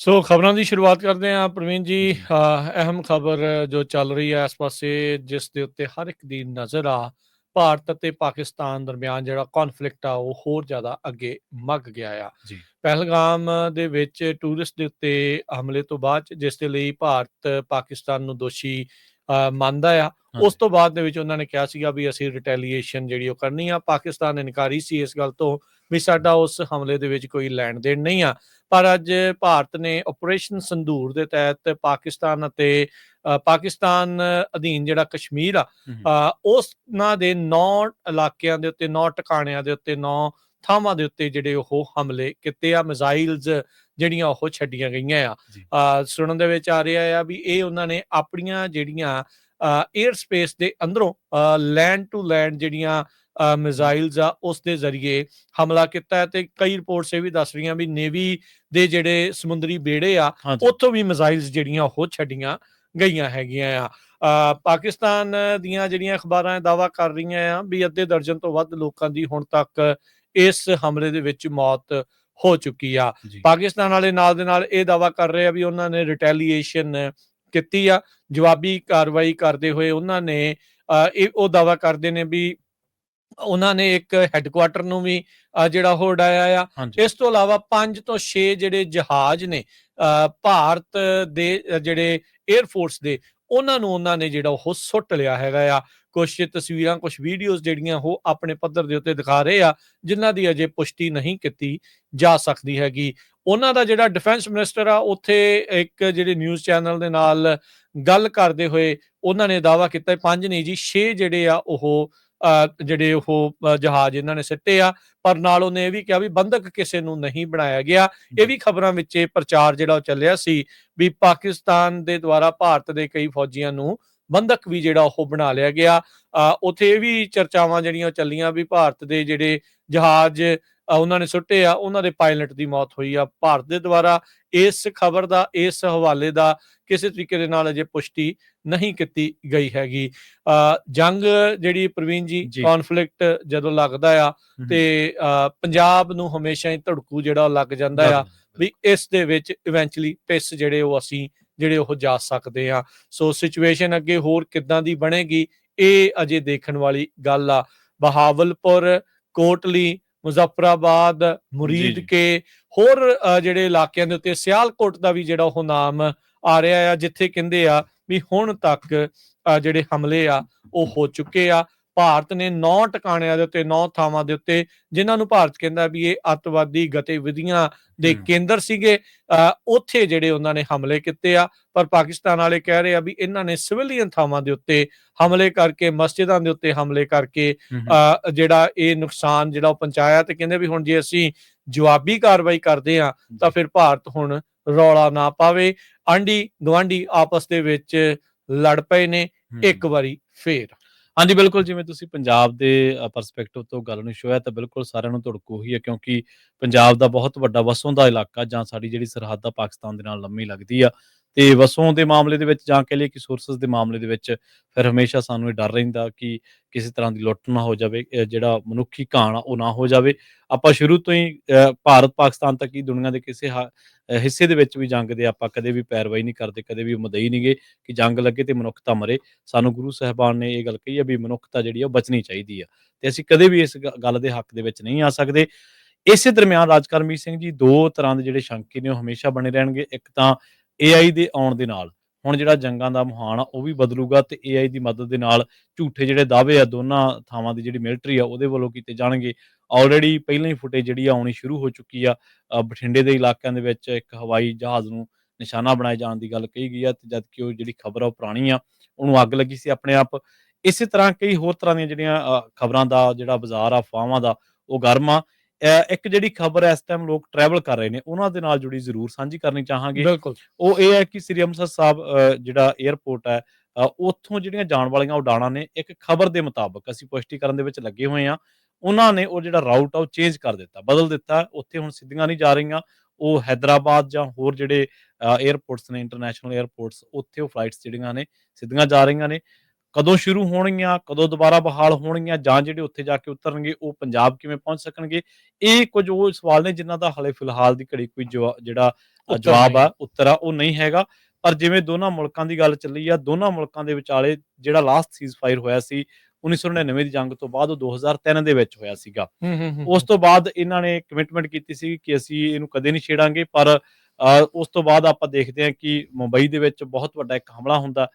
ਸੋ ਖਬਰਾਂ ਦੀ ਸ਼ੁਰੂਆਤ ਕਰਦੇ ਹਾਂ ਪ੍ਰਵੀਨ ਜੀ ਅਹ ਅਹਿਮ ਖਬਰ ਜੋ ਚੱਲ ਰਹੀ ਹੈ ਇਸ ਪਾਸੇ ਜਿਸ ਦੇ ਉੱਤੇ ਹਰ ਇੱਕ ਦੀ ਨਜ਼ਰ ਆ ਭਾਰਤ ਅਤੇ ਪਾਕਿਸਤਾਨ ਦਰਮਿਆਨ ਜਿਹੜਾ ਕਨਫਲਿਕਟ ਆ ਉਹ ਹੋਰ ਜ਼ਿਆਦਾ ਅੱਗੇ ਮੱਗ ਗਿਆ ਆ। ਜੀ। ਪਹਿਲਗਾਮ ਦੇ ਵਿੱਚ ਟੂਰਿਸਟ ਦੇ ਉੱਤੇ ਹਮਲੇ ਤੋਂ ਬਾਅਦ ਜਿਸ ਦੇ ਲਈ ਭਾਰਤ ਪਾਕਿਸਤਾਨ ਨੂੰ ਦੋਸ਼ੀ ਮੰਨਦਾ ਆ। ਉਸ ਤੋਂ ਬਾਅਦ ਦੇ ਵਿੱਚ ਉਹਨਾਂ ਨੇ ਕਿਹਾ ਸੀਗਾ ਵੀ ਅਸੀਂ ਰਿਟੈਲੀਏਸ਼ਨ ਜਿਹੜੀ ਉਹ ਕਰਨੀ ਆ। ਪਾਕਿਸਤਾਨ ਇਨਕਾਰੀ ਸੀ ਇਸ ਗੱਲ ਤੋਂ ਵੀ ਸਾਡਾ ਉਸ ਹਮਲੇ ਦੇ ਵਿੱਚ ਕੋਈ ਲੈਣ ਦੇਣ ਨਹੀਂ ਆ। ਪਰ ਅੱਜ ਭਾਰਤ ਨੇ ਆਪਰੇਸ਼ਨ ਸੰਦੂਰ ਦੇ ਤਹਿਤ ਪਾਕਿਸਤਾਨ ਅਤੇ ਪਾਕਿਸਤਾਨ ਅਧੀਨ ਜਿਹੜਾ ਕਸ਼ਮੀਰ ਆ ਅ, ਉਸਨਾਂ ਦੇ 9 ਇਲਾਕਿਆਂ ਦੇ ਉੱਤੇ 9 ਟਿਕਾਣਿਆਂ ਦੇ ਉੱਤੇ 9 ਥਾਵਾਂ ਦੇ ਉੱਤੇ ਜਿਹੜੇ ਉਹ ਹਮਲੇ ਕੀਤੇ ਆ। ਮਿਜ਼ਾਈਲਸ ਜਿਹੜੀਆਂ ਉਹ ਛੱਡੀਆਂ ਗਈਆਂ ਆ। ਸੁਣਨ ਦੇ ਵਿੱਚ ਆ ਰਿਹਾ ਆ ਵੀ ਇਹ ਉਹਨਾਂ ਨੇ ਆਪਣੀਆਂ ਜਿਹੜੀਆਂ 에ਅਰ ਸਪੇਸ ਦੇ ਅੰਦਰੋਂ ਲੈਂਡ ਟੂ ਲੈਂਡ ਜਿਹੜੀਆਂ ਮਿਜ਼ਾਈਲਸ ਆ ਉਸ ਦੇ ਜ਼ਰੀਏ ਹਮਲਾ ਕੀਤਾ ਹੈ ਤੇ ਕਈ ਰਿਪੋਰਟਸ ਇਹ ਵੀ ਦੱਸ ਰਹੀਆਂ ਵੀ ਨੇਵੀ ਦੇ ਜਿਹੜੇ ਸਮੁੰਦਰੀ ਬੇੜੇ ਆ ਉੱਥੋਂ ਵੀ ਮਿਜ਼ਾਈਲਸ ਜਿਹੜੀਆਂ ਉਹ ਛੱਡੀਆਂ ਗਈਆਂ ਹੈਗੀਆਂ ਆ। ਪਾਕਿਸਤਾਨ ਦੀਆਂ ਜਿਹੜੀਆਂ ਅਖਬਾਰਾਂ ਦਾਵਾ ਕਰ ਰਹੀਆਂ ਆ ਵੀ ਅੱਧੇ ਦਰਜਨ ਤੋਂ ਵੱਧ ਲੋਕਾਂ ਦੀ ਹੁਣ ਤੱਕ ਇਸ ਹਮਲੇ ਦੇ ਵਿੱਚ ਮੌਤ ਹੋ ਚੁੱਕੀ ਆ। ਪਾਕਿਸਤਾਨ ਵਾਲੇ ਨਾਲ ਦੇ ਨਾਲ ਇਹ ਦਾਵਾ ਕਰ ਰਹੇ ਆ ਵੀ ਉਹਨਾਂ ਨੇ ਰਿਟੈਲੀਏਸ਼ਨ ਕੀਤੀ ਆ। ਜਵਾਬੀ ਕਾਰਵਾਈ ਕਰਦੇ ਹੋਏ ਉਹਨਾਂ ਨੇ ਇਹ ਉਹ ਦਾਵਾ ਕਰਦੇ ਨੇ ਵੀ ਉਹਨਾਂ ਨੇ ਇੱਕ ਹੈੱਡਕੁਆਟਰ ਨੂੰ ਵੀ ਜਿਹੜਾ ਉਹ ਉਡਾਇਆ ਆ। ਇਸ ਤੋਂ ਇਲਾਵਾ 5 ਤੋਂ 6 ਜਿਹੜੇ ਜਹਾਜ਼ ਨੇ ਭਾਰਤ ਦੇ ਜਿਹੜੇ 에ਅਰ ਫੋਰਸ ਦੇ ਉਹਨਾਂ ਨੂੰ ਉਹਨਾਂ ਨੇ ਜਿਹੜਾ ਉਹ ਸੁੱਟ ਲਿਆ ਹੈਗਾ ਆ। ਕੁਝ ਤਸਵੀਰਾਂ ਕੁਝ ਵੀਡੀਓਜ਼ ਜਿਹੜੀਆਂ ਉਹ ਆਪਣੇ ਪੱਧਰ ਦੇ ਉੱਤੇ ਦਿਖਾ ਰਹੇ ਆ ਜਿਨ੍ਹਾਂ ਦੀ ਅਜੇ ਪੁਸ਼ਟੀ ਨਹੀਂ ਕੀਤੀ ਜਾ ਸਕਦੀ ਹੈਗੀ। ਉਹਨਾਂ ਦਾ ਜਿਹੜਾ ਡਿਫੈਂਸ ਮਿਨਿਸਟਰ ਆ ਉੱਥੇ ਇੱਕ ਜਿਹੜੇ ਨਿਊਜ਼ ਚੈਨਲ ਦੇ ਨਾਲ ਗੱਲ ਕਰਦੇ ਹੋਏ ਉਹਨਾਂ ਨੇ ਦਾਵਾ ਕੀਤਾ ਪੰਜ ਨਹੀਂ ਜੀ 6 ਜਿਹੜੇ ਆ ਉਹ ਜਿਹੜੇ ਉਹ ਜਹਾਜ਼ ਇਹਨਾਂ ਨੇ ਸਿੱਟੇ ਆ ਪਰ ਨਾਲ ਉਹਨੇ ਇਹ ਵੀ ਕਿਹਾ ਵੀ ਬੰਧਕ ਕਿਸੇ ਨੂੰ ਨਹੀਂ ਬਣਾਇਆ ਗਿਆ। ਇਹ ਵੀ ਖਬਰਾਂ ਵਿੱਚ ਇਹ ਪ੍ਰਚਾਰ ਜਿਹੜਾ ਉਹ ਚੱਲਿਆ ਸੀ ਵੀ ਪਾਕਿਸਤਾਨ ਦੇ ਦੁਆਰਾ ਭਾਰਤ ਦੇ ਕਈ ਫੌਜੀਆਂ ਨੂੰ ਬੰਧਕ ਵੀ ਜਿਹੜਾ ਉਹ ਬਣਾ ਲਿਆ ਗਿਆ। ਅ, ਉੱਥੇ ਇਹ ਵੀ ਚਰਚਾਵਾਂ ਜਿਹੜੀਆਂ ਉਹ ਚੱਲੀਆਂ ਵੀ ਭਾਰਤ ਦੇ ਜਿਹੜੇ ਜਹਾਜ਼ ਉਹਨਾਂ ਨੇ ਸੁੱਟੇ ਆ ਉਹਨਾਂ ਦੇ ਪਾਇਲਟ ਦੀ ਮੌਤ ਹੋਈ ਆ। ਭਾਰਤ ਦੇ ਦੁਆਰਾ ਇਸ ਖਬਰ ਦਾ ਇਸ ਹਵਾਲੇ ਦਾ ਕਿਸੇ ਤਰੀਕੇ ਦੇ ਨਾਲ ਅਜੇ ਪੁਸ਼ਟੀ ਨਹੀਂ ਕੀਤੀ ਗਈ ਹੈਗੀ। ਜੰਗ ਜਿਹੜੀ ਪ੍ਰਵੀਨ ਜੀ। ਕਨਫਲਿਕਟ ਜਦੋਂ ਲੱਗਦਾ ਆ ਤੇ ਪੰਜਾਬ ਨੂੰ ਹਮੇਸ਼ਾ ਹੀ ਧੜਕੂ ਜਿਹੜਾ ਲੱਗ ਜਾਂਦਾ ਆ ਵੀ ਇਸ ਦੇ ਵਿੱਚ ਇਵੈਂਚੁਅਲੀ ਪਿਸ ਜਿਹੜੇ ਉਹ ਅਸੀਂ ਜਿਹੜੇ ਉਹ ਜਾ ਸਕਦੇ ਆ। ਸੋ ਸਿਚੁਏਸ਼ਨ ਅੱਗੇ ਹੋਰ ਕਿੱਦਾਂ ਦੀ ਬਣੇਗੀ ਇਹ ਅਜੇ ਦੇਖਣ ਵਾਲੀ ਗੱਲ ਆ। ਬਹਾਵਲਪੁਰ ਕੋਟਲੀ ਮੁਜ਼ੱਫਰਾਬਾਦ ਮੁਰੀਦ। ਕੇ ਹੋਰ ਜਿਹੜੇ ਇਲਾਕਿਆਂ ਦੇ ਉੱਤੇ ਸਿਆਲਕੋਟ ਦਾ ਵੀ ਜਿਹੜਾ ਉਹ ਨਾਮ ਆ ਰਿਹਾ ਆ ਜਿੱਥੇ ਕਹਿੰਦੇ ਆ ਵੀ ਹੁਣ ਤੱਕ ਜਿਹੜੇ ਹਮਲੇ ਆ ਉਹ ਹੋ ਚੁੱਕੇ ਆ ਭਾਰਤ ਨੇ 9 ਟਿਕਾਣਿਆਂ ਦੇ ਉੱਤੇ 9 ਥਾਵਾਂ ਦੇ ਉੱਤੇ ਜਿਨ੍ਹਾਂ ਨੂੰ ਭਾਰਤ ਕਹਿੰਦਾ ਵੀ ਇਹ ਅੱਤਵਾਦੀ ਗਤੀਵਿਧੀਆਂ ਦੇ। ਕੇਂਦਰ ਸੀਗੇ ਉੱਥੇ ਜਿਹੜੇ ਉਹਨਾਂ ਨੇ ਹਮਲੇ ਕੀਤੇ ਆ ਪਰ ਪਾਕਿਸਤਾਨ ਵਾਲੇ ਕਹਿ ਰਹੇ ਆ ਵੀ ਇਹਨਾਂ ਨੇ ਸਿਵਲੀਅਨ ਥਾਵਾਂ ਦੇ ਉੱਤੇ ਹਮਲੇ ਕਰਕੇ ਮਸਜਿਦਾਂ ਦੇ ਉੱਤੇ ਹਮਲੇ ਕਰਕੇ ਜਿਹੜਾ ਇਹ ਨੁਕਸਾਨ ਜਿਹੜਾ ਉਹ ਪਹੁੰਚਾਇਆ ਤੇ ਕਹਿੰਦੇ ਵੀ ਹੁਣ ਜੇ ਅਸੀਂ ਜਵਾਬੀ ਕਾਰਵਾਈ ਕਰਦੇ ਆ ਤਾਂ ਫਿਰ ਭਾਰਤ ਹੁਣ ਰੌਲਾ ਨਾ ਪਾਵੇ ਆਂਢੀ ਗਵਾਂਢੀ ਆਪਸ ਦੇ ਵਿੱਚ ਲੜ ਪਏ ਨੇ। ਇੱਕ ਵਾਰੀ ਫੇਰ ਹਾਂਜੀ, ਬਿਲਕੁਲ ਜਿਵੇਂ ਤੁਸੀਂ ਪੰਜਾਬ ਦੇ ਪਰਸਪੈਕਟਿਵ ਤੋਂ ਗੱਲ ਨੂੰ ਛੋਇਆ ਤਾਂ ਬਿਲਕੁਲ ਸਾਰਿਆਂ ਨੂੰ ਧੜਕੂ ਹੀ ਹੈ ਕਿਉਂਕਿ ਪੰਜਾਬ ਦਾ ਬਹੁਤ ਵੱਡਾ ਵਸੋਂ ਦਾ ਇਲਾਕਾ ਜਾਂ ਸਾਡੀ ਜਿਹੜੀ ਸਰਹੱਦ ਆ ਪਾਕਿਸਤਾਨ ਦੇ ਨਾਲ ਲੰਮੀ ਲੱਗਦੀ ਆ। ਤੇ ਵਸੋਂ ਦੇ ਮਾਮਲੇ ਦੇ ਵਿੱਚ ਜਾਂ ਕਹ ਲਈਏ ਕਿ ਸੋਰਸਸ ਦੇ ਮਾਮਲੇ ਦੇ ਵਿੱਚ ਫਿਰ ਹਮੇਸ਼ਾ ਸਾਨੂੰ ਇਹ ਡਰ ਰਹਿੰਦਾ ਕਿ ਕਿਸੇ ਤਰ੍ਹਾਂ ਦੀ ਲੁੱਟ ਨਾ ਹੋ ਜਾਵੇ ਜਿਹੜਾ ਮਨੁੱਖੀ ਘਾਣ ਆ, ਉਹ ਨਾ ਹੋ ਜਾਵੇ। ਆਪਾਂ ਸ਼ੁਰੂ ਤੋਂ ਹੀ ਭਾਰਤ ਪਾਕਿਸਤਾਨ ਤੱਕ ਹੀ ਦੁਨੀਆ ਦੇ ਕਿਸੇ ਹਿੱਸੇ ਦੇ ਵਿੱਚ ਵੀ ਜੰਗ ਦੇ ਆਪਾਂ ਕਦੇ ਵੀ ਪੈਰਵਾਈ ਨਹੀਂ ਕਰਦੇ, ਕਦੇ ਵੀ ਮਦਈ ਨਹੀਂਗੇ ਕਿ ਜੰਗ ਲੱਗੇ ਤੇ ਮਨੁੱਖਤਾ ਮਰੇ। ਸਾਨੂੰ ਗੁਰੂ ਸਾਹਿਬਾਨ ਨੇ ਇਹ ਗੱਲ ਕਹੀ ਹੈ ਵੀ ਮਨੁੱਖਤਾ ਜਿਹੜੀ ਆ ਉਹ ਬਚਣੀ ਚਾਹੀਦੀ ਆ। ਤੇ ਅਸੀਂ ਕਦੇ ਵੀ ਇਸ ਗੱਲ ਦੇ ਹੱਕ ਦੇ ਵਿੱਚ ਨਹੀਂ ਆ ਸਕਦੇ। ਇਸੇ ਦਰਮਿਆਨ ਰਾਜਕਰਮੀਤ ਸਿੰਘ ਜੀ ਦੋ ਤਰ੍ਹਾਂ ਦੇ ਜਿਹੜੇ ਸ਼ੰਕੀ ਨੇ ਉਹ ਹਮੇਸ਼ਾ ਬਣੇ ਰਹਿਣਗੇ। ਇੱਕ ਤਾਂ AI ਦੇ ਆਉਣ ਦੇ ਨਾਲ, ਹੁਣ ਜਿਹੜਾ ਜੰਗਾਂ ਦਾ ਮੁਹਾਨ ਆ, ਉਹ ਵੀ ਬਦਲੂਗਾ ਤੇ AI ਦੀ ਮਦਦ ਦੇ ਨਾਲ ਝੂਠੇ ਜਿਹੜੇ ਦਾਅਵੇ ਆ, ਦੋਨਾਂ ਥਾਵਾਂ ਦੀ ਜਿਹੜੀ ਮਿਲਟਰੀ ਆ, ਉਹਦੇ ਵੱਲੋਂ ਕੀਤੇ ਜਾਣਗੇ। ਆਲਰੇਡੀ ਪਹਿਲਾਂ ਹੀ ਫੁਟੇਜ ਜਿਹੜੀ ਆ, ਆਉਣੀ ਸ਼ੁਰੂ ਹੋ ਚੁੱਕੀ ਆ। ਬਠਿੰਡੇ ਦੇ ਇਲਾਕਿਆਂ ਦੇ ਵਿੱਚ ਇੱਕ ਹਵਾਈ ਜਹਾਜ਼ ਨੂੰ ਨਿਸ਼ਾਨਾ ਬਣਾਏ ਜਾਣ ਦੀ ਗੱਲ ਕਹੀ ਗਈ ਆ ਤੇ ਜਦ ਕਿ ਉਹ ਜਿਹੜੀ ਖਬਰ ਆ, ਉਹ ਪੁਰਾਣੀ ਆ, ਉਹਨੂੰ ਅੱਗ ਲੱਗੀ ਸੀ ਆਪਣੇ ਆਪ। ਇਸੇ ਤਰ੍ਹਾਂ ਕਈ ਹੋਰ ਤਰ੍ਹਾਂ ਦੀਆਂ ਜਿਹੜੀਆਂ ਖਬਰਾਂ ਦਾ ਜਿਹੜਾ ਬਾਜ਼ਾਰ ਆ, ਫਾਵਾਂ ਦਾ, ਉਹ ਗਰਮ ਆ। ਇੱਕ ਜਿਹੜੀ ਖਬਰ ਇਸ ਟਾਈਮ ਲੋਕ ਟਰੈਵਲ ਕਰ ਰਹੇ ਨੇ ਉਹਨਾਂ ਦੇ ਨਾਲ ਜੁੜੀ ਜ਼ਰੂਰ ਸਾਂਝੀ ਕਰਨੀ ਚਾਹਾਂਗੇ। ਉਹ ਇਹ ਹੈ ਕਿ ਸ੍ਰੀ ਅੰਮ੍ਰਿਤਸਰ ਸਾਹਿਬ ਜਿਹੜਾ 에ਅਰਪੋਰਟ ਹੈ ਉੱਥੋਂ ਜਿਹੜੀਆਂ ਜਾਣ ਵਾਲੀਆਂ ਉਡਾਣਾਂ ਨੇ ਇੱਕ ਖਬਰ ਦੇ ਮੁਤਾਬਕ ਅਸੀਂ ਪੁਸ਼ਟੀਕਰਨ ਦੇ ਵਿੱਚ ਲੱਗੇ ਹੋਏ ਆ ਉਹਨਾਂ ਨੇ ਉਹ ਜਿਹੜਾ ਰਾਊਟ ਆ ਉਹ ਚੇਂਜ ਕਰ ਦਿੱਤਾ ਬਦਲ ਦਿੱਤਾ ਉੱਥੇ ਹੁਣ ਸਿੱਧੀਆਂ ਨਹੀਂ ਜਾ ਰਹੀਆਂ। ਉਹ ਹైదరాబాద్ ਜਾਂ ਹੋਰ ਜਿਹੜੇ 에ਅਰਪੋਰਟਸ ਨੇ ਇੰਟਰਨੈਸ਼ਨਲ 에ਅਰਪੋਰਟਸ ਉੱਥੇ ਉਹ ਫਲਾਈਟਸ ਜਿਹੜੀਆਂ ਨੇ ਸਿੱਧੀਆਂ ਜਾ ਰਹੀਆਂ ਨੇ। ਕਦੋਂ ਸ਼ੁਰੂ ਹੋਣਗੀਆਂ ਕਦੋਂ ਦੁਬਾਰਾ ਬਹਾਲ ਹੋਣਗੀਆਂ ਜਾਂ ਜਿਹੜੇ ਉੱਥੇ ਜਾ ਕੇ ਉਤਰਨਗੇ ਉਹ ਪੰਜਾਬ ਕਿਵੇਂ ਪਹੁੰਚ ਸਕਣਗੇ? ਇਹ ਕੁਝ ਉਹ ਸਵਾਲ ਨੇ ਜਿਨ੍ਹਾਂ ਦਾ ਹਲੇ ਫਿਲਹਾਲ ਦੀ ਘੜੀ ਕੋਈ ਜਿਹੜਾ ਜਵਾਬ। ਆ ਉੱਤਰ ਆ ਉਹ ਨਹੀਂ ਹੈਗਾ। ਪਰ ਜਿਵੇਂ ਦੋਨਾਂ ਮੁਲਕਾਂ ਦੀ ਗੱਲ ਚੱਲੀ ਆ ਦੋਨਾਂ ਮੁਲਕਾਂ ਦੇ ਵਿਚਾਲੇ ਜਿਹੜਾ ਲਾਸਟ ਸੀਜ਼ਫਾਇਰ ਹੋਇਆ ਸੀ 1999 ਦੀ ਜੰਗ ਤੋਂ ਬਾਅਦ ਉਹ 2003 ਦੇ ਵਿੱਚ ਹੋਇਆ ਸੀਗਾ। ਉਸ ਤੋਂ ਬਾਅਦ ਇਹਨਾਂ ਨੇ ਕਮਿਟਮੈਂਟ ਕੀਤੀ ਸੀ ਕਿ ਅਸੀਂ ਇਹਨੂੰ ਕਦੇ ਨਹੀਂ ਛੇੜਾਂਗੇ ਪਰ ਉਸ ਤੋਂ ਬਾਅਦ ਆਪਾਂ ਦੇਖਦੇ ਹਾਂ ਕਿ ਮੁੰਬਈ ਦੇ ਵਿੱਚ ਬਹੁਤ ਵੱਡਾ ਇੱਕ ਹਮਲਾ ਹੁੰਦਾ।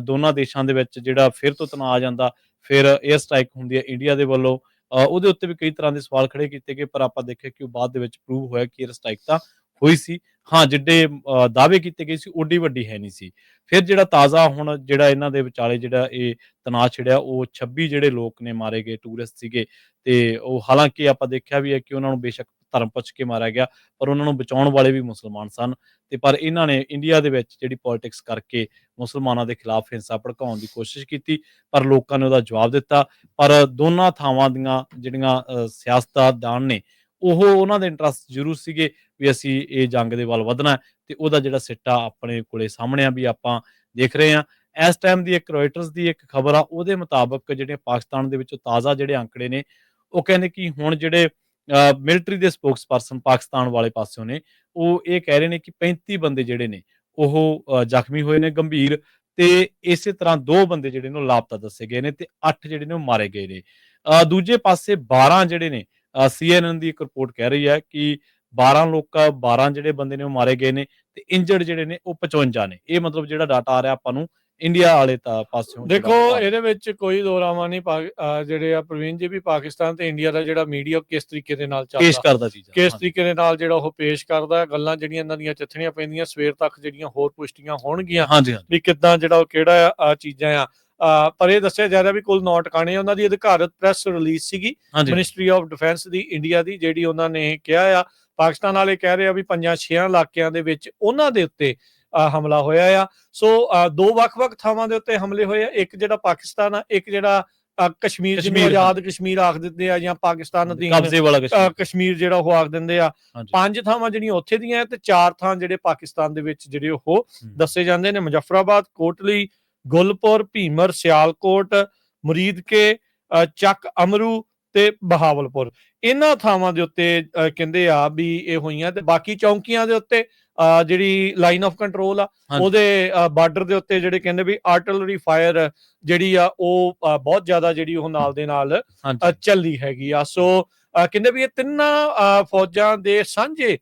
ਦੋਨਾਂ ਦੇਸ਼ਾਂ ਦੇ ਵਿੱਚ ਜਿਹੜਾ ਫਿਰ ਤੋਂ ਤਣਾਅ ਆ ਜਾਂਦਾ, ਫਿਰ 에ਅਰ ਸਟ੍ਰਾਈਕ ਹੁੰਦੀ ਹੈ ਇੰਡੀਆ ਦੇ ਵੱਲੋਂ। ਉਹਦੇ ਉੱਤੇ ਵੀ ਕਈ ਤਰ੍ਹਾਂ ਦੇ ਸਵਾਲ ਖੜੇ ਕੀਤੇ ਗਏ, ਪਰ ਆਪਾਂ ਦੇਖਿਆ ਕਿ ਉਹ ਬਾਅਦ ਦੇ ਵਿੱਚ ਪ੍ਰੂਵ ਹੋਇਆ ਕਿ 에ਅਰ ਸਟ੍ਰਾਈਕ ਤਾਂ ਹੋਈ ਸੀ। ਹਾਂ, ਜਿੱਡੇ ਦਾਅਵੇ ਕੀਤੇ ਗਏ ਸੀ, ਓਡੀ ਵੱਡੀ ਹੈ ਨਹੀਂ ਸੀ। ਫਿਰ ਜਿਹੜਾ ਤਾਜ਼ਾ ਹੁਣ ਜਿਹੜਾ ਇਹਨਾਂ ਦੇ ਵਿਚਾਲੇ ਜਿਹੜਾ ਇਹ ਤਣਾਅ ਛਿੜਿਆ, ਉਹ 26 ਜਿਹੜੇ ਲੋਕ ਨੇ ਮਾਰੇ ਗਏ ਟੂਰਿਸਟ ਸੀਗੇ। ਤੇ ਉਹ ਹਾਲਾਂਕਿ ਆਪਾਂ ਦੇਖਿਆ ਵੀ ਹੈ ਕਿ ਉਹਨਾਂ ਨੂੰ ਬੇਸ਼ੱਕ ਧਰਮ ਪੁੱਛ ਕੇ ਮਾਰਿਆ ਗਿਆ, ਪਰ ਉਹਨਾਂ ਨੂੰ ਬਚਾਉਣ ਵਾਲੇ ਵੀ ਮੁਸਲਮਾਨ ਸਨ ਤੇ ਪਰ ਇਹਨਾਂ ਨੇ ਇੰਡੀਆ ਦੇ ਵਿੱਚ ਜਿਹੜੀ ਪੋਲਿਟਿਕਸ ਕਰਕੇ ਮੁਸਲਮਾਨਾਂ ਦੇ ਖਿਲਾਫ ਹਿੰਸਾ ਭੜਕਾਉਣ ਦੀ ਕੋਸ਼ਿਸ਼ ਕੀਤੀ, ਪਰ ਲੋਕਾਂ ਨੇ ਉਹਦਾ ਜਵਾਬ ਦਿੱਤਾ। ਪਰ ਦੋਨਾਂ ਥਾਵਾਂ ਦੀਆਂ ਜਿਹੜੀਆਂ ਸਿਆਸਤਦਾਨ ਨੇ, ਉਹ ਉਹਨਾਂ ਦੇ ਇੰਟਰਸਟ ਜ਼ਰੂਰ ਸੀਗੇ ਵੀ ਅਸੀਂ ਇਹ ਜੰਗ ਦੇ ਵੱਲ ਵਧਣਾ ਹੈ ਤੇ ਉਹਦਾ ਜਿਹੜਾ ਸਿੱਟਾ ਆਪਣੇ ਕੋਲੇ ਸਾਹਮਣੇ ਆ ਵੀ ਆਪਾਂ ਦੇਖ ਰਹੇ ਹਾਂ। ਇਸ ਟਾਈਮ ਦੀ ਇੱਕ ਰੋਇਟਰਸ ਦੀ ਇੱਕ ਖਬਰ ਆ, ਉਹਦੇ ਮੁਤਾਬਕ ਜਿਹੜੇ ਪਾਕਿਸਤਾਨ ਦੇ ਵਿੱਚੋਂ ਤਾਜ਼ਾ ਜਿਹੜੇ ਅੰਕੜੇ ਨੇ, ਉਹ ਕਹਿੰਦੇ ਕਿ ਹੁਣ ਜਿਹੜੇ ਮਿਲਟਰੀ ਦੇ ਸਪੋਕਸਪਰਸਨ ਪਾਕਿਸਤਾਨ ਵਾਲੇ ਪਾਸਿਓਂ ਨੇ ਉਹ ਇਹ ਕਹਿ ਰਹੇ ਨੇ ਕਿ 35 ਬੰਦੇ ਜਿਹੜੇ ਨੇ ਉਹ ਜ਼ਖਮੀ ਹੋਏ ਨੇ ਗੰਭੀਰ ਤੇ ਇਸੇ ਤਰ੍ਹਾਂ ਦੋ ਬੰਦੇ ਜਿਹੜੇ ਨੇ ਉਹ ਲਾਪਤਾ ਦੱਸੇ ਗਏ ਨੇ ਤੇ 8 ਜਿਹੜੇ ਨੇ ਉਹ ਮਾਰੇ ਗਏ ਨੇ। ਅ, ਦੂਜੇ ਪਾਸੇ 12 ਜਿਹੜੇ ਨੇ ਸੀਐਨਐਨ ਦੀ ਇੱਕ ਰਿਪੋਰਟ ਕਹਿ ਰਹੀ ਹੈ ਕਿ 12 ਲੋਕ 12 ਜਿਹੜੇ ਬੰਦੇ ਨੇ ਉਹ ਮਾਰੇ ਗਏ ਨੇ ਤੇ ਇੰਜਰਡ ਜਿਹੜੇ ਨੇ ਉਹ 55 ਨੇ। ਇਹ ਮਤਲਬ ਜਿਹੜਾ ਡਾਟਾ ਆ ਰਿਹਾ ਆਪਾਂ ਨੂੰ ਇੰਡੀਆ ਵਾਲੇ ਤਾਂ ਪਾਸਿਓਂ ਦੇਖੋ ਇਹਦੇ ਵਿੱਚ ਕੋਈ ਦੋਰਾਵਾ ਨਹੀਂ ਜਿਹੜੇ ਆ ਪ੍ਰਵੀਨ ਜੀ ਵੀ ਪਾਕਿਸਤਾਨ ਤੇ ਇੰਡੀਆ ਦਾ ਜਿਹੜਾ ਮੀਡੀਆ ਕਿਸ ਤਰੀਕੇ ਦੇ ਨਾਲ ਪੇਸ਼ ਚੱਲਦਾ ਕਰਦਾ ਚੀਜ਼ਾਂ ਕਿਸ। ਤਰੀਕੇ ਦੇ ਨਾਲ ਜਿਹੜਾ ਉਹ ਪੇਸ਼ ਕਰਦਾ? ਗੱਲਾਂ ਜਿਹੜੀਆਂ ਇਹਨਾਂ ਦੀਆਂ ਚੱਥਣੀਆਂ ਪੈਂਦੀਆਂ ਸਵੇਰ ਤੱਕ ਜਿਹੜੀਆਂ ਹੋਰ ਪੁਸ਼ਟੀਆਂ ਹੋਣਗੀਆਂ ਵੀ ਕਿੱਦਾਂ ਜਿਹੜਾ ਉਹ ਕਿਹੜਾ ਆ ਚੀਜ਼ਾਂ ਆ। ਪਰ ਇਹ ਦੱਸਿਆ ਜਾ ਰਿਹਾ ਵੀ ਕੁੱਲ ਨੌ ਟਿਕਾਣੇ ਆ, ਉਹਨਾਂ ਦੀ ਅਧਿਕਾਰਤ ਪ੍ਰੈਸ ਰਿਲੀਜ਼ ਸੀਗੀ ਮਿਨਿਸਟਰੀ ਆਫ ਡਿਫੈਂਸ ਦੀ ਇੰਡੀਆ ਦੀ ਜਿਹੜੀ ਉਹਨਾਂ ਨੇ ਕਿਹਾ ਆ। ਪਾਕਿਸਤਾਨ ਵਾਲੇ ਕਹਿ ਰਹੇ ਆ ਵੀ ਪੰਜਾਂ ਛੇਆਂ ਇਲਾਕਿਆਂ ਦੇ ਵਿੱਚ ਉਹਨਾਂ ਦੇ ਉੱਤੇ ਹਮਲਾ ਹੋਇਆ ਆ। ਸੋ ਦੋ ਵੱਖ-ਵੱਖ ਥਾਵਾਂ ਦੇ ਉੱਤੇ ਹਮਲੇ ਹੋਏ ਆ। ਇੱਕ ਜਿਹੜਾ ਪਾਕਿਸਤਾਨ ਆ ਇੱਕ ਜਿਹੜਾ ਕਸ਼ਮੀਰ ਜਿਹਨੂੰ ਆਜ਼ਾਦ ਕਸ਼ਮੀਰ ਆਖ ਦਿੰਦੇ ਆ ਜਾਂ ਪਾਕਿਸਤਾਨ ਅਧੀਨ ਕਬਜ਼ੇ ਵਾਲਾ ਅਹ, ਕਸ਼ਮੀਰ ਜਿਹੜਾ ਉਹ ਆਖ ਦਿੰਦੇ ਆ। ਪੰਜ ਥਾਵਾਂ ਜਿਹੜੀਆਂ ਉੱਥੇ ਦੀਆਂ ਤੇ ਚਾਰ ਥਾਂ ਜਿਹੜੇ ਪਾਕਿਸਤਾਨ ਦੇ ਵਿੱਚ ਜਿਹੜੇ ਉਹ। ਦੱਸੇ ਜਾਂਦੇ ਨੇ। ਮੁਜ਼ੱਫਰਾਬਾਦ ਕੋਟਲੀ ਗੁਲਪੁਰ ਭੀਮਰ ਸਿਆਲਕੋਟ ਮੁਰੀਦਕੇ ਚੱਕ ਅਮਰੂ ਤੇ ਬਹਾਵਲਪੁਰ। ਇਹਨਾਂ ਥਾਵਾਂ ਦੇ ਉੱਤੇ ਕਹਿੰਦੇ ਆ ਵੀ ਇਹ ਹੋਈਆਂ ਤੇ ਬਾਕੀ ਚੌਂਕੀਆਂ ਦੇ ਉੱਤੇ ਜਿਹੜੀ ਲਾਈਨ ਆਫ ਕੰਟਰੋਲ ਆ। ਉਹਦੇ ਬਾਰਡਰ ਦੇ ਉੱਤੇ ਜਿਹੜੇ ਕਹਿੰਦੇ ਵੀ ਆਰਟਿਲਰੀ ਫਾਇਰ ਜਿਹੜੀ ਆ ਉਹ ਬਹੁਤ ਜ਼ਿਆਦਾ ਜਿਹੜੀ ਉਹ ਨਾਲ ਦੇ ਨਾਲ ਚੱਲੀ ਹੈਗੀ ਆ। ਸੋ ਕਹਿੰਦੇ ਵੀ ਇਹ ਤਿੰਨਾਂ ਫੌਜਾਂ ਦੇ ਸਾਂਝੇ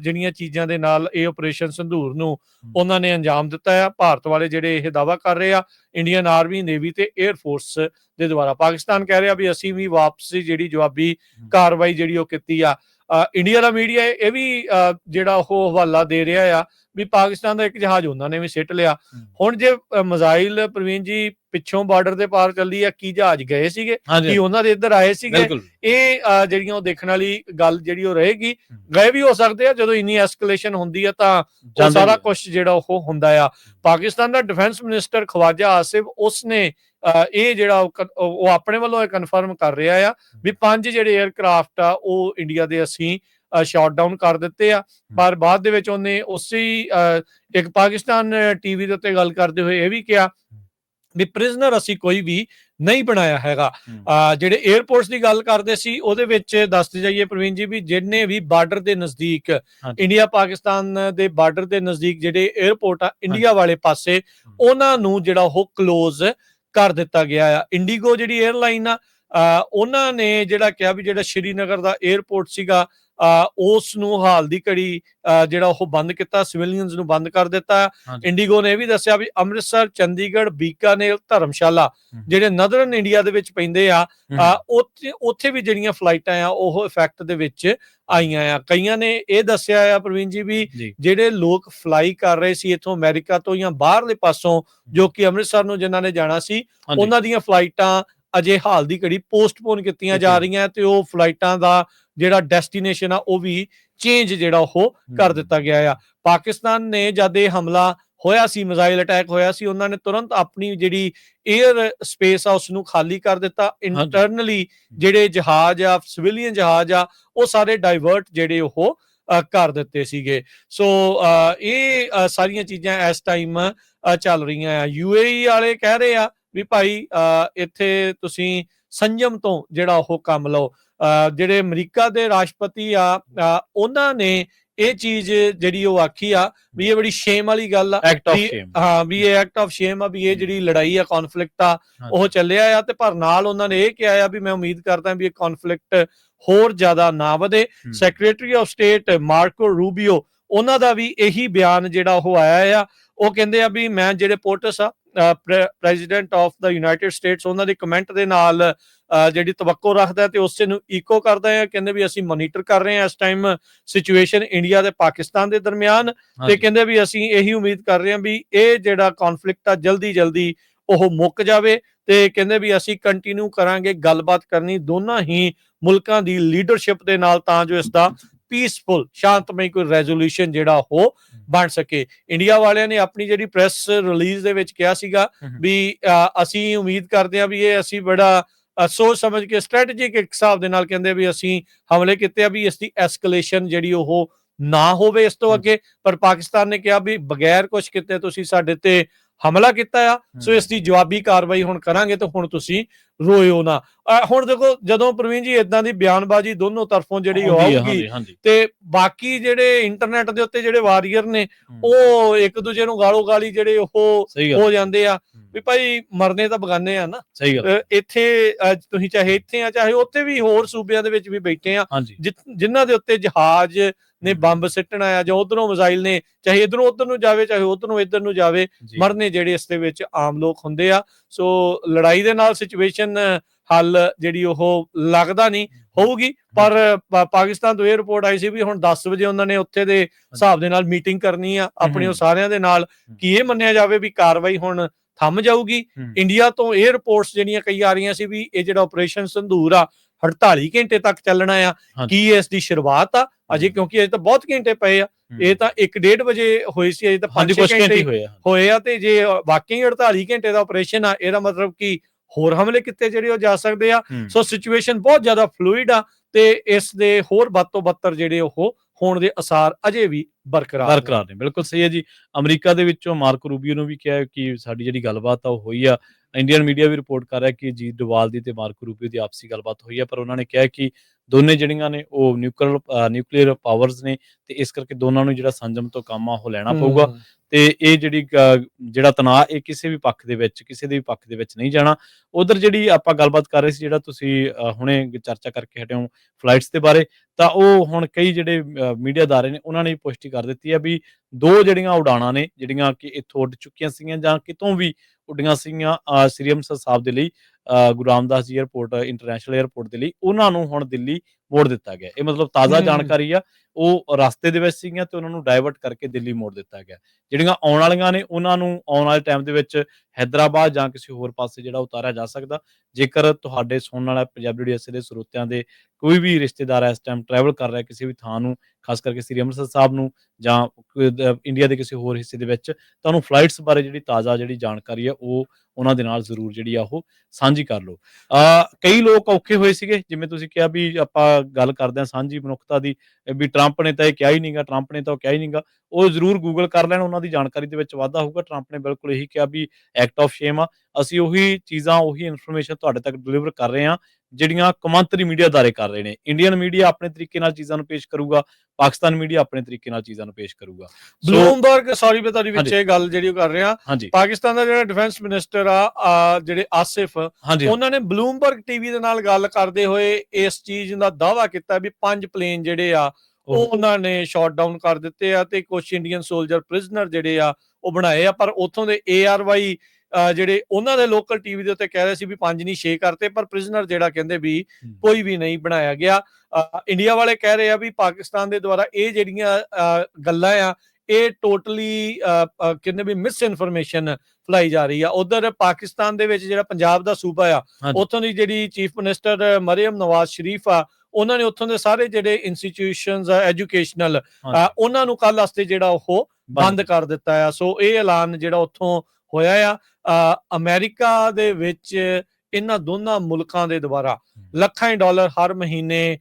ਜਿਹੜੀਆਂ ਚੀਜ਼ਾਂ ਦੇ ਨਾਲ ਇਹ ਆਪਰੇਸ਼ਨ ਸੰਧੂਰ ਨੂੰ ਉਹਨਾਂ ਨੇ ਅੰਜਾਮ ਦਿੱਤਾ ਆ। ਭਾਰਤ ਵਾਲੇ ਜਿਹੜੇ ਇਹ ਦਾਵਾ ਕਰ ਰਹੇ ਆ ਇੰਡੀਅਨ ਆਰਮੀ ਨੇਵੀ ਤੇ 에ਅਰ ਫੋਰਸ ਦੇ ਦੁਆਰਾ। ਪਾਕਿਸਤਾਨ ਕਹਿ ਰਿਹਾ ਵੀ ਅਸੀਂ ਵੀ ਵਾਪਸੀ ਜਿਹੜੀ ਜਵਾਬੀ ਕਾਰਵਾਈ ਜਿਹੜੀ ਉਹ ਕੀਤੀ ਆ ਇੰਡੀਆ ਦਾ ਮੀਡੀਆ ਇਹ ਵੀ ਜਿਹੜਾ ਉਹ ਹਵਾਲਾ ਦੇ ਰਿਹਾ ਆ ਵੀ ਪਾਕਿਸਤਾਨ ਦਾ ਇੱਕ ਜਹਾਜ਼ ਉਹਨਾਂ ਨੇ ਵੀ ਸਿੱਟ ਲਿਆ। ਹੁਣ ਜੇ ਮਿਜ਼ਾਈਲ ਪ੍ਰਵੀਨ ਜੀ ਪਿੱਛੋਂ ਬਾਰਡਰ ਦੇ ਪਾਰ ਚੱਲੀ ਆ ਕੀ ਜਹਾਜ਼ ਗਏ ਸੀਗੇ ਕੀ ਉਹਨਾਂ ਦੇ ਇੱਧਰ ਆਏ ਸੀਗੇ ਇਹ ਜਿਹੜੀਆਂ ਉਹ ਦੇਖਣ ਵਾਲੀ ਗੱਲ ਜਿਹੜੀ ਉਹ ਰਹੇਗੀ। ਗਏ ਵੀ ਹੋ ਸਕਦੇ ਆ ਜਦੋਂ ਇੰਨੀ ਐਸਕੇਲੇਸ਼ਨ ਹੁੰਦੀ ਆ ਤਾਂ ਉਹ ਸਾਰਾ। ਕੁਝ ਜਿਹੜਾ ਉਹ ਹੁੰਦਾ ਆ ਪਾਕਿਸਤਾਨ ਦਾ ਡਿਫੈਂਸ ਮਿਨਿਸਟਰ ਖਵਾਜਾ ਆਸਿਫ ਉਸਨੇ ਇਹ ਜਿਹੜਾ ਉਹ ਆਪਣੇ ਵੱਲੋਂ ਇਹ ਕਨਫਰਮ ਕਰ ਰਿਹਾ ਆ ਵੀ ਪੰਜ ਜਿਹੜੇ 에ਅਰਕ੍ਰਾਫਟ ਆ ਉਹ ਇੰਡੀਆ ਦੇ ਅਸੀਂ ਸ਼ਾਟ ਡਾਊਨ ਕਰ ਦਿੱਤੇ ਆ। ਪਰ ਬਾਅਦ ਦੇ ਵਿੱਚ ਉਹਨੇ ਉਸੇ ਇੱਕ ਪਾਕਿਸਤਾਨ ਟੀਵੀ ਦੇ ਉੱਤੇ ਗੱਲ ਕਰਦੇ ਹੋਏ ਇਹ ਵੀ ਕਿਹਾ ਵੀ ਪ੍ਰਿਜ਼ਨਰ ਅਸੀਂ ਕੋਈ ਵੀ ਨਹੀਂ ਬਣਾਇਆ ਹੈਗਾ। ਜਿਹੜੇ 에ਅਰਪੋਰਟਸ ਦੀ ਗੱਲ ਕਰਦੇ ਸੀ ਉਹਦੇ ਵਿੱਚ ਦੱਸਦੇ ਜਾਈਏ ਪ੍ਰਵੀਨ ਜੀ ਵੀ ਜਿੰਨੇ ਵੀ ਬਾਰਡਰ ਦੇ ਨਜ਼ਦੀਕ ਇੰਡੀਆ ਪਾਕਿਸਤਾਨ ਦੇ ਬਾਰਡਰ ਦੇ ਨਜ਼ਦੀਕ ਜਿਹੜੇ 에ਅਰਪੋਰਟ ਆ ਇੰਡੀਆ ਵਾਲੇ ਪਾਸੇ ਉਹਨਾਂ ਨੂੰ ਜਿਹੜਾ ਉਹ ਕਲੋਜ਼ ਕਰ ਦਿੱਤਾ ਗਿਆ ਆ। ਇੰਡੀਗੋ ਜਿਹੜੀ 에ਅਰਲਾਈਨ ਆ ਉਹਨਾਂ ਨੇ ਜਿਹੜਾ ਕਿਹਾ ਵੀ ਜਿਹੜਾ ਸ਼੍ਰੀਨਗਰ ਦਾ 에ਅਰਪੋਰਟ ਸੀਗਾ ਉਸ ਨੂੰ ਹਾਲ ਦੀ ਘੜੀ ਜਿਹੜਾ ਉਹ ਬੰਦ ਕੀਤਾ ਸਿਵਿਲੀਅਨਸ ਨੂੰ ਬੰਦ ਕਰ ਦਿੱਤਾ। ਇੰਡੀਗੋ ਨੇ ਇਹ ਵੀ ਦੱਸਿਆ ਵੀ ਅੰਮ੍ਰਿਤਸਰ ਚੰਡੀਗੜ੍ਹ ਬੀਕਾਨੇਰ ਧਰਮਸ਼ਾਲਾ। ਜਿਹੜੇ ਨਦਰਨ ਇੰਡੀਆ ਦੇ ਵਿੱਚ ਪੈਂਦੇ ਆ ਉੱਥੇ ਉੱਥੇ ਵੀ ਜਿਹੜੀਆਂ ਫਲਾਈਟਾਂ ਆ ਉਹ ਇਫੈਕਟ ਦੇ ਵਿੱਚ ਆਈਆਂ ਆ। ਕਈਆਂ ਨੇ ਇਹ ਦੱਸਿਆ ਆ ਪ੍ਰਵੀਨ ਜੀ ਵੀ ਜਿਹੜੇ ਲੋਕ ਫਲਾਈ ਕਰ ਰਹੇ ਸੀ ਇਥੋਂ ਅਮਰੀਕਾ ਤੋਂ ਜਾਂ ਬਾਹਰਲੇ ਪਾਸੋਂ ਜੋ ਕਿ ਅੰਮ੍ਰਿਤਸਰ ਨੂੰ ਜਿਨ੍ਹਾਂ ਨੇ ਜਾਣਾ ਸੀ ਉਹਨਾਂ ਦੀਆਂ ਫਲਾਈਟਾਂ ਅਜੇ ਹਾਲ ਦੀ ਘੜੀ ਪੋਸਟਪੋਨ ਕੀਤੀਆਂ ਜਾ। ਰਹੀਆਂ ਤੇ ਉਹ ਫਲਾਈਟਾਂ ਦਾ ਜਿਹੜਾ ਡੈਸਟੀਨੇਸ਼ਨ ਆ ਉਹ ਵੀ ਚੇਂਜ ਜਿਹੜਾ ਉਹ ਕਰ। ਦਿੱਤਾ ਗਿਆ ਆ। ਪਾਕਿਸਤਾਨ ਨੇ ਜਦ ਇਹ ਹਮਲਾ ਹੋਇਆ ਸੀ ਮਿਜ਼ਾਈਲ ਅਟੈਕ ਹੋਇਆ ਸੀ ਉਹਨਾਂ ਨੇ ਤੁਰੰਤ ਆਪਣੀ ਜਿਹੜੀ 에ਅਰ ਸਪੇਸ ਆ ਉਸ ਨੂੰ ਖਾਲੀ ਕਰ ਦਿੱਤਾ। ਇੰਟਰਨਲੀ ਜਿਹੜੇ ਜਹਾਜ਼ ਆ ਸਿਵਿਲੀਅਨ ਜਹਾਜ਼ ਆ ਉਹ ਸਾਰੇ ਡਾਈਵਰਟ ਜਿਹੜੇ ਉਹ ਕਰ ਦਿੱਤੇ ਸੀਗੇ। ਸੋ ਇਹ ਸਾਰੀਆਂ ਚੀਜ਼ਾਂ ਇਸ ਟਾਈਮ ਚੱਲ ਰਹੀਆਂ ਆ। ਯੂਏਈ ਵਾਲੇ ਕਹਿ ਰਹੇ ਆ ਵੀ ਭਾਈ ਇੱਥੇ ਤੁਸੀਂ ਸੰਜਮ ਤੋਂ ਜਿਹੜਾ ਉਹ ਕੰਮ ਲਓ। ਜਿਹੜੇ ਅਮਰੀਕਾ ਦੇ ਰਾਸ਼ਟਰਪਤੀ ਆ ਉਹਨਾਂ ਨੇ ਇਹ ਚੀਜ਼ ਜਿਹੜੀ ਉਹ ਆਖੀ ਆ ਵੀ ਇਹ ਬੜੀ ਸ਼ੇਮ ਵਾਲੀ ਗੱਲ ਆ ਹਾਂ ਵੀ ਇਹ ਐਕਟ ਆਫ ਸ਼ੇਮ ਆ ਵੀ ਇਹ ਜਿਹੜੀ ਲੜਾਈ ਆ ਕਨਫਲਿਕਟ ਆ ਉਹ ਚੱਲਿਆ ਆ ਤੇ ਪਰ ਨਾਲ ਉਹਨਾਂ ਨੇ ਇਹ ਕਿਹਾ ਆ ਵੀ ਮੈਂ ਉਮੀਦ ਕਰਦਾ ਵੀ ਇਹ ਕਨਫਲਿਕਟ ਹੋਰ ਜ਼ਿਆਦਾ ਨਾ ਵਧੇ। Secretary of state Marco Rubio ਉਹਨਾਂ ਦਾ ਵੀ ਇਹੀ ਬਿਆਨ ਜਿਹੜਾ ਉਹ ਆਇਆ ਆ। ਉਹ ਕਹਿੰਦੇ ਆ ਵੀ ਮੈਂ ਜਿਹੜੇ ਪੋਰਟਸ ਆ president of the United States ਉਹਨਾਂ ਦੇ ਕਮੈਂਟ ਦੇ ਨਾਲ ਜਿਹੜੀ ਤਵੱਕੋ ਰੱਖਦਾ ਤੇ ਉਸੇ ਨੂੰ ਇਕੋ ਕਰਦਾ ਹੈ ਕਹਿੰਦੇ ਵੀ ਅਸੀਂ ਮੋਨੀਟਰ ਕਰ ਰਹੇ ਹਾਂ ਇਸ ਟਾਈਮ ਸਿਚੁਏਸ਼ਨ ਇੰਡੀਆ ਤੇ ਪਾਕਿਸਤਾਨ ਦੇ ਦਰਮਿਆਨ ਤੇ ਕਹਿੰਦੇ ਵੀ ਅਸੀਂ ਇਹੀ ਉਮੀਦ ਕਰ ਰਹੇ ਹਾਂ ਵੀ ਇਹ ਜਿਹੜਾ ਕਨਫਲਿਕਟ ਆ ਜਲਦੀ ਜਲਦੀ ਉਹ ਮੁੱਕ ਜਾਵੇ ਤੇ ਕਹਿੰਦੇ ਵੀ ਅਸੀਂ ਕੰਟੀਨਿਊ ਕਰਾਂਗੇ ਗੱਲਬਾਤ ਕਰਨੀ ਦੋਨਾਂ ਹੀ ਮੁਲਕਾਂ ਦੀ ਲੀਡਰਸ਼ਿਪ ਦੇ ਨਾਲ ਤਾਂ ਜੋ ਇਸ ਦਾ ਪੀਸਫੁਲ ਸ਼ਾਂਤਮਈ ਕੋਈ ਰੈਜ਼ੋਲੂਸ਼ਨ ਜਿਹੜਾ ਉਹ ਬਣ ਸਕੇ। ਇੰਡੀਆ ਵਾਲਿਆਂ ਨੇ ਆਪਣੀ ਜਿਹੜੀ ਪ੍ਰੈਸ ਰਿਲੀਜ਼ ਦੇ ਵਿੱਚ ਕਿਹਾ ਸੀਗਾ ਵੀ ਅਸੀਂ ਉਮੀਦ ਕਰਦੇ ਹਾਂ ਵੀ ਇਹ ਅਸੀਂ ਬੜਾ ਸੋਚ ਸਮਝ ਕੇ ਸਟ੍ਰੈਟਜਿਕ ਇੱਕ ਹਿਸਾਬ ਦੇ ਨਾਲ ਕਹਿੰਦੇ ਵੀ ਅਸੀਂ ਹਮਲੇ ਕੀਤੇ ਆ ਵੀ ਇਸ ਦੀ ਐਸਕੇਲੇਸ਼ਨ ਜਿਹੜੀ ਉਹ ਨਾ ਹੋਵੇ ਇਸ ਤੋਂ ਅੱਗੇ। ਪਰ ਪਾਕਿਸਤਾਨ ਨੇ ਕਿਹਾ ਵੀ ਬਗੈਰ ਕੁਝ ਕੀਤੇ ਤੁਸੀਂ ਸਾਡੇ ਤੇ ਹਮਲਾ ਕੀਤਾ ਆ ਸੋ ਇਸ ਦੀ ਜਵਾਬੀ ਕਾਰਵਾਈ ਹੁਣ ਕਰਾਂਗੇ ਤੇ ਹੁਣ ਤੁਸੀਂ ਰੋਇਓ ਨਾ। ਹੁਣ ਦੇਖੋ ਜਦੋਂ ਪ੍ਰਵੀਨ ਜੀ ਇਦਾਂ ਦੀ ਬਿਆਨਬਾਜ਼ੀ ਦੋਨੋਂ ਤਰਫੋਂ ਜਿਹੜੀ ਹਾਂਜੀ ਤੇ ਬਾਕੀ ਜਿਹੜੇ ਇੰਟਰਨੈਟ ਦੇ ਉੱਤੇ ਜਿਹੜੇ ਵਾਰੀਅਰ ਨੇ ਉਹ ਇੱਕ ਦੂਜੇ ਨੂੰ ਗਾਲੋ ਗਾਲੀ ਜਿਹੜੇ ਉਹ ਹੋ ਜਾਂਦੇ ਆ। ਵੀ ਭਾਈ ਮਰਨੇ ਤਾਂ ਬਗਾਨੇ ਆ ਨਾ। ਸਹੀ ਗੱਲ। ਇੱਥੇ ਤੁਸੀਂ ਚਾਹੇ ਇੱਥੇ ਆ ਚਾਹੇ ਉੱਥੇ ਵੀ ਹੋਰ ਸੂਬਿਆਂ ਦੇ ਵਿੱਚ ਵੀ ਬੈਠੇ ਆ। ਜਿਨ੍ਹਾਂ ਦੇ ਉੱਤੇ ਜਹਾਜ਼ ਨੇ ਬੰਬ ਸਿੱਟਣਾ ਆ ਜਾਂ ਉਧਰੋਂ ਮਿਜ਼ਾਈਲ ਨੇ ਚਾਹੇ ਇਧਰੋਂ ਉਧਰ ਨੂੰ ਜਾਵੇ ਚਾਹੇ ਉਧਰੋਂ ਇੱਧਰ ਨੂੰ ਜਾਵੇ ਮਰਨੇ ਜਿਹੜੇ ਇਸ ਦੇ ਵਿੱਚ ਆਮ ਲੋਕ ਹੁੰਦੇ ਆ। ਸੋ ਲੜਾਈ ਦੇ ਨਾਲ ਸਿਚੁਏਸ਼ਨ ਹੱਲ ਜਿਹੜੀ ਉਹ ਲੱਗਦਾ ਨਹੀਂ ਹੋਊਗੀ। ਪਰ ਪਾਕਿਸਤਾਨ ਤੋਂ ਇਹ ਰਿਪੋਰਟ ਆਈ ਸੀ ਵੀ ਹੁਣ 10 ਵਜੇ ਉਹਨਾਂ ਨੇ ਉੱਥੇ ਦੇ ਹਿਸਾਬ ਦੇ ਨਾਲ ਮੀਟਿੰਗ ਕਰਨੀ ਆ ਆਪਣੇ ਉਹ। ਸਾਰਿਆਂ ਦੇ ਨਾਲ ਕਿ ਇਹ ਮੰਨਿਆ ਜਾਵੇ ਵੀ ਕਾਰਵਾਈ ਹੁਣ ਥੰਮ ਜਾਊਗੀ। ਇੰਡੀਆ ਤੋਂ ਇਹ ਰਿਪੋਰਟਸ ਜਿਹੜੀਆਂ ਕਈ ਆ ਰਹੀਆਂ ਸੀ ਵੀ ਇਹ ਜਿਹੜਾ ਆਪਰੇਸ਼ਨ ਸੰਧੂਰ ਆ 48 ਘੰਟੇ ਤੱਕ ਚੱਲਣਾ ਆ। ਕੀ ਇਸ ਦੀ ਸ਼ੁਰੂਆਤ ਆ ਅਜੇ। ਕਿਉਂਕਿ ਅਜੇ ਤਾਂ ਬਹੁਤ ਘੰਟੇ ਪਏ ਆ ਇਹ ਤਾਂ 1.5 ਵਜੇ ਹੋਈ ਸੀ ਅਜੇ ਤਾਂ ਹਾਂਜੀ 5 ਕੁਝ ਘੰਟੇ ਹੋਏ ਆ ਹੋਏ ਆ ਤੇ ਜੇ ਵਾਕਈ 48 ਘੰਟੇ ਦਾ ਆਪਰੇਸ਼ਨ ਆ ਇਹਦਾ ਮਤਲਬ ਕਿ ਹੋਰ ਹਮਲੇ ਕਿੱਤੇ ਜਿਹੜੇ ਉਹ ਜਾ ਸਕਦੇ ਆ। ਸੋ ਸਿਚੁਏਸ਼ਨ ਬਹੁਤ ਜ਼ਿਆਦਾ ਫਲੂਇਡ ਆ ਤੇ ਇਸ ਦੇ ਹੋਰ ਵੱਧ ਤੋਂ ਬੱਤਰ ਜਿਹੜੇ ਉਹ ਹੋਣ ਦੇ ਅਸਾਰ ਅਜੇ ਵੀ ਬਰਕਰਾਰ ਬਰਕਰਾਰ ਨੇ, ਬਿਲਕੁਲ ਸਹੀ ਹੈ ਜੀ। ਅਮਰੀਕਾ ਦੇ ਵਿੱਚੋਂ ਮਾਰਕ ਰੂਬੀਓ ਨੂੰ ਵੀ ਕਿਹਾ ਕਿ ਸਾਡੀ ਜਿਹੜੀ ਗੱਲਬਾਤ ਆ ਉਹ ਹੋਈ ਆ। ਇੰਡੀਅਨ ਮੀਡੀਆ ਵੀ ਰਿਪੋਰਟ ਕਰ ਰਿਹਾ ਕਿ ਜੀਤ ਡੋਵਾਲ ਦੀ ਤੇ ਮਾਰਕੋ ਰੂਬੀਓ ਦੀ ਆਪਸੀ ਗੱਲਬਾਤ ਹੋਈ ਆ ਪਰ ਉਹਨਾਂ ਨੇ ਕਿਹਾ ਕਿ ਦੋਨੇ ਜਿਹੜੀਆਂ ਨੇ ਉਹ ਨਿਊਕਲੀਅਰ ਨਿਊਕਲੀਅਰ ਪਾਵਰਸ ਨੇ ਤੇ ਇਸ ਕਰਕੇ ਦੋਨਾਂ ਨੂੰ ਜਿਹੜਾ ਸੰਜਮ ਤੋਂ ਕੰਮ ਆ ਉਹ ਲੈਣਾ ਪਊਗਾ ਤੇ ਇਹ ਜਿਹੜੀ ਜਿਹੜਾ ਤਣਾਅ ਇਹ ਕਿਸੇ ਵੀ ਪੱਖ ਦੇ ਵਿੱਚ ਕਿਸੇ ਦੇ ਵੀ ਪੱਖ ਦੇ ਵਿੱਚ ਨਹੀਂ ਜਾਣਾ। ਉਧਰ ਜਿਹੜੀ ਆਪਾਂ ਗੱਲਬਾਤ ਕਰ ਰਹੇ ਸੀ ਜਿਹੜਾ ਤੁਸੀਂ ਹੁਣੇ ਚਰਚਾ ਕਰਕੇ ਹਟੇ ਹੋ ਫਲਾਈਟਸ ਦੇ ਬਾਰੇ ਤਾਂ ਉਹ ਹੁਣ ਕਈ ਜਿਹੜੇ ਮੀਡੀਆ ਅਦਾਰੇ ਨੇ ਉਹਨਾਂ ਨੇ ਵੀ ਪੁਸ਼ਟੀ ਕਰ ਦਿੱਤੀ ਹੈ ਵੀ ਦੋ ਜਿਹੜੀਆਂ ਉਡਾਣਾਂ ਨੇ ਜਿਹੜੀਆਂ ਕਿ ਇੱਥੋਂ ਉੱਡ ਚੁੱਕੀਆਂ ਸੀਗੀਆਂ ਜਾਂ ਕਿਤੋਂ ਵੀ ਉੱਡੀਆਂ ਸੀਗੀਆਂ ਸ੍ਰੀ ਅੰਮ੍ਰਿਤਸਰ ਸਾਹਿਬ ਦੇ ਲਈ ਅ, Guru Ramdas ji airport international airport ਦੇ ਲਈ। ਉਹਨਾਂ ਨੂੰ ਹੁਣ ਦਿੱਲੀ ਮੋੜ ਦਿੱਤਾ ਗਿਆ। ਇਹ ਮਤਲਬ ਤਾਜ਼ਾ। ਜਾਣਕਾਰੀ ਆ। ਉਹ ਰਸਤੇ ਦੇ ਵਿੱਚ ਸੀਗੀਆਂ ਤੇ ਉਹਨਾਂ ਨੂੰ ਡਾਇਵਰਟ ਕਰਕੇ ਦਿੱਲੀ ਮੋੜ ਦਿੱਤਾ ਗਿਆ। ਜਿਹੜੀਆਂ ਆਉਣ ਵਾਲੀਆਂ ਨੇ ਉਹਨਾਂ ਨੂੰ ਆਉਣ ਵਾਲੇ ਟਾਈਮ ਦੇ ਵਿੱਚ ਹੈਦਰਾਬਾਦ ਜਾਂ ਕਿਸੇ ਹੋਰ ਪਾਸੇ ਜਿਹੜਾ ਉਤਾਰਿਆ ਜਾ ਸਕਦਾ। ਜੇਕਰ ਤੁਹਾਡੇ ਸੁਣਨ ਵਾਲਾ ਪੰਜਾਬੀ ਡੀਐਸਏ ਦੇ ਸਰੋਤਿਆਂ ਦੇ ਕੋਈ ਵੀ ਰਿਸ਼ਤੇਦਾਰ ਇਸ ਟਾਈਮ ਟਰੈਵਲ ਕਰ ਰਿਹਾ ਕਿਸੇ ਵੀ ਥਾਂ ਨੂੰ ਖਾਸ ਕਰਕੇ ਸ੍ਰੀ ਅੰਮ੍ਰਿਤਸਰ ਸਾਹਿਬ ਨੂੰ ਜਾਂ ਇੰਡੀਆ ਦੇ ਕਿਸੇ ਹੋਰ ਹਿੱਸੇ ਦੇ ਵਿੱਚ ਤੁਹਾਨੂੰ ਫਲਾਈਟਸ ਬਾਰੇ ਜਿਹੜੀ ਤਾਜ਼ਾ ਜਿਹੜੀ ਜਾਣਕਾਰੀ ਹੈ ਉਹ ਉਹਨਾਂ ਦੇ ਨਾਲ ਜ਼ਰੂਰ ਜਿਹੜੀ ਆ ਉਹ ਸਾਂਝੀ ਕਰ ਲਓ। ਅ ਕਈ ਲੋਕ ਔਖੇ ਹੋਏ ਸੀਗੇ ਜਿਵੇਂ ਤੁਸੀਂ ਕਿਹਾ ਵੀ ਆਪਾਂ ਗੱਲ ਕਰਦੇ ਹਾਂ ਸਾਂਝੀ ਮਨੁੱਖਤਾ ਦੀ ਵੀ ਟਰੰਪ ਨੇ ਤਾਂ ਇਹ ਕਿਹਾ ਹੀ ਨਹੀਂਗਾ ਟਰੰਪ ਨੇ ਤਾਂ ਉਹ ਕਿਹਾ ਹੀ ਨਹੀਂਗਾ ਉਹ ਜ਼ਰੂਰ ਗੂਗਲ ਕਰ ਲੈਣ, ਉਹਨਾਂ ਦੀ ਜਾਣਕਾਰੀ ਦੇ ਵਿੱਚ ਵਾਧਾ ਹੋਊਗਾ। ਟਰੰਪ ਨੇ ਬਿਲਕੁਲ ਇਹੀ ਕਿਹਾ ਵੀ ਐਕਟ ਆਫ ਸ਼ੇਮ ਆ। ਅਸੀਂ ਉਹੀ ਚੀਜ਼ਾਂ, ਉਹੀ ਇਨਫੋਰਮੇਸ਼ਨ ਤੁਹਾਡੇ ਤੱਕ ਡਿਲੀਵਰ ਕਰ ਰਹੇ ਹਾਂ। ਜਿਹੜੀਆਂ ਕੌਮਾਂਤਰੀ ਮੀਡੀਆ ਅਦਾਰੇ ਕਰ ਰਹੇ ਨੇ। ਇੰਡੀਅਨ ਮੀਡੀਆ ਆਪਣੇ ਤਰੀਕੇ ਨਾਲ ਚੀਜ਼ਾਂ ਨੂੰ ਪੇਸ਼ ਕਰੂਗਾ ਪਾਕਿਸਤਾਨ ਮੀਡੀਆ ਆਪਣੇ ਤਰੀਕੇ ਨਾਲ ਚੀਜ਼ਾਂ ਨੂੰ ਪੇਸ਼ ਕਰੂਗਾ। ਬਲੂਮਬਰਗ ਸੌਰੀ ਮੈਂ ਤੁਹਾਡੀ ਵਿੱਚ। ਇਹ ਗੱਲ ਜਿਹੜੀ ਉਹ ਕਰ ਰਿਹਾ। ਪਾਕਿਸਤਾਨ ਦਾ ਜਿਹੜਾ ਡਿਫੈਂਸ ਮਿਨਿਸਟਰ ਆ ਜਿਹੜੇ ਆਸਿਫ ਉਹਨਾਂ ਨੇ ਬਲੂਮਬਰਗ ਟੀਵੀ ਦੇ ਨਾਲ ਗੱਲ ਕਰਦੇ ਹੋਏ ਇਸ ਚੀਜ਼ ਦਾ ਦਾਅਵਾ ਕੀਤਾ ਵੀ ਪੰਜ ਪਲੇਨ ਜਿਹੜੇ ਆ ਉਹ ਉਹ- ਉਹਨਾਂ ਨੇ ਸ਼ਾਟ ਡਾਊਨ ਕਰ ਦਿੱਤੇ ਆ ਤੇ ਕੁਝ ਇੰਡੀਅਨ ਸੋਲਜਰ ਪ੍ਰਿਜ਼ਨਰ ਜਿਹੜੇ ਆ ਉਹ ਬਣਾਏ ਆ। ਪਰ ਉਥੋਂ ਦੇ ਏਆਰਵਾਈ ਜਿਹੜੇ ਉਹਨਾਂ ਦੇ ਲੋਕਲ ਟੀਵੀ ਦੇ ਉੱਤੇ ਕਹਿ ਰਹੇ ਸੀ ਵੀ ਪੰਜ ਨਹੀਂ 6 ਕਰਤੇ ਪਰ ਪ੍ਰਿਜ਼ਨਰ ਜਿਹੜਾ ਕਹਿੰਦੇ ਵੀ ਕੋਈ ਵੀ ਨਹੀਂ ਬਣਾਇਆ ਗਿਆ। ਇੰਡੀਆ ਵਾਲੇ ਕਹਿ ਰਹੇ ਆ ਵੀ ਪਾਕਿਸਤਾਨ ਦੇ ਦੁਆਰਾ ਇਹ ਜਿਹੜੀਆਂ ਗੱਲਾਂ ਆ ਇਹ ਟੋਟਲੀ ਕਹਿੰਦੇ ਵੀ ਮਿਸ ਇਨਫੋਰਮੇਸ਼ਨ ਫਲਾਈ ਜਾ ਰਹੀ ਆ। ਉਧਰ ਪਾਕਿਸਤਾਨ ਦੇ ਵਿੱਚ ਜਿਹੜਾ ਪੰਜਾਬ ਦਾ ਸੂਬਾ ਆ। ਉੱਥੋਂ ਦੀ ਜਿਹੜੀ ਚੀਫ ਮਿਨਿਸਟਰ ਮਰੀਮ ਨਵਾਜ਼ ਸ਼ਰੀਫ ਆ ਉਹਨਾਂ ਨੇ ਉੱਥੋਂ ਦੇ ਸਾਰੇ ਜਿਹੜੇ ਇੰਸਟੀਟਿਊਸ਼ਨਸ ਆ ਐਜੂਕੇਸ਼ਨਲ। ਉਹਨਾਂ ਨੂੰ ਕੱਲ ਵਾਸਤੇ ਜਿਹੜਾ ਉਹ ਬੰਦ। ਕਰ ਦਿੱਤਾ ਆ। ਸੋ ਇਹ ਐਲਾਨ ਜਿਹੜਾ ਉੱਥੋਂ ਹੋਇਆ ਆ। ਅਮਰੀਕਾ ਦੇ ਵਿੱਚ ਇਹਨਾਂ ਦੋਨਾਂ ਮੁਲਕਾਂ ਦੇ ਦੁਆਰਾ ਲੱਖਾਂ ਡਾਲਰ ਹਰ ਮਹੀਨੇ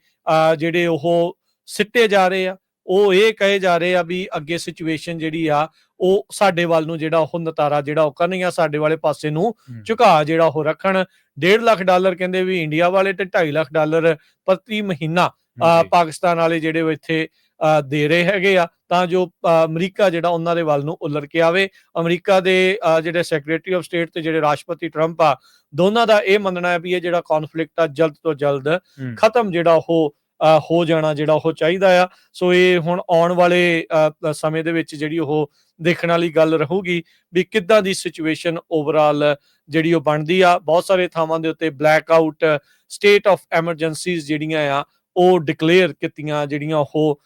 ਜਿਹੜੇ ਉਹ ਸਿੱਟੇ ਜਾ ਰਹੇ ਆ ਉਹ ਇਹ ਕਹੇ ਜਾ ਰਹੇ ਆ ਵੀ ਅੱਗੇ ਸਿਚੁਏਸ਼ਨ ਜਿਹੜੀ ਆ ਉਹ ਸਾਡੇ ਵੱਲ ਨੂੰ ਜਿਹੜਾ ਉਹ ਨਤਾਰਾ ਜਿਹੜਾ ਉਹ ਕਰਨਗੀਆਂ ਸਾਡੇ ਵਾਲੇ ਪਾਸੇ ਨੂੰ। ਝੁਕਾ ਜਿਹੜਾ ਉਹ ਰੱਖਣ 1.5 ਲੱਖ ਡਾਲਰ ਕਹਿੰਦੇ ਵੀ ਇੰਡੀਆ ਵਾਲੇ ਤੇ 2.5 ਲੱਖ ਡਾਲਰ ਪ੍ਰਤੀ ਮਹੀਨਾ। ਪਾਕਿਸਤਾਨ ਵਾਲੇ ਜਿਹੜੇ ਉਹ ਇੱਥੇ ਦੇ ਰਹੇ ਹੈਗੇ ਆ ਤਾਂ ਜੋ ਅਮਰੀਕਾ ਜਿਹੜਾ ਉਹਨਾਂ ਦੇ ਵੱਲ ਨੂੰ ਉਲਰ ਕੇ ਆਵੇ। ਅਮਰੀਕਾ ਦੇ ਜਿਹੜੇ ਸੈਕਟਰੀ ਆਫ ਸਟੇਟ ਤੇ ਜਿਹੜੇ ਰਾਸ਼ਟਰਪਤੀ ਟਰੰਪ ਆ ਦੋਨਾਂ ਦਾ ਇਹ ਮੰਨਣਾ ਹੈ ਵੀ ਇਹ ਜਿਹੜਾ ਕਨਫਲਿਕਟ ਆ ਜਲਦ ਤੋਂ ਜਲਦ। ਖਤਮ ਜਿਹੜਾ ਉਹ ਹੋ ਜਾਣਾ ਜਿਹੜਾ ਉਹ ਚਾਹੀਦਾ ਆ। ਸੋ ਇਹ ਹੁਣ ਆਉਣ ਵਾਲੇ ਸਮੇਂ ਦੇ ਵਿੱਚ ਜਿਹੜੀ ਉਹ ਦੇਖਣ ਵਾਲੀ ਗੱਲ ਰਹੂਗੀ ਵੀ ਕਿੱਦਾਂ ਦੀ ਸਿਚੁਏਸ਼ਨ ਓਵਰਆਲ ਜਿਹੜੀ ਉਹ ਬਣਦੀ ਆ। ਬਹੁਤ ਸਾਰੇ ਥਾਵਾਂ ਦੇ ਉੱਤੇ blackout state of emergencies ਜਿਹੜੀਆਂ ਆ ਉਹ ਡਿਕਲੇਅਰ ਕੀਤੀਆਂ ਜਿਹੜੀਆਂ ਉਹ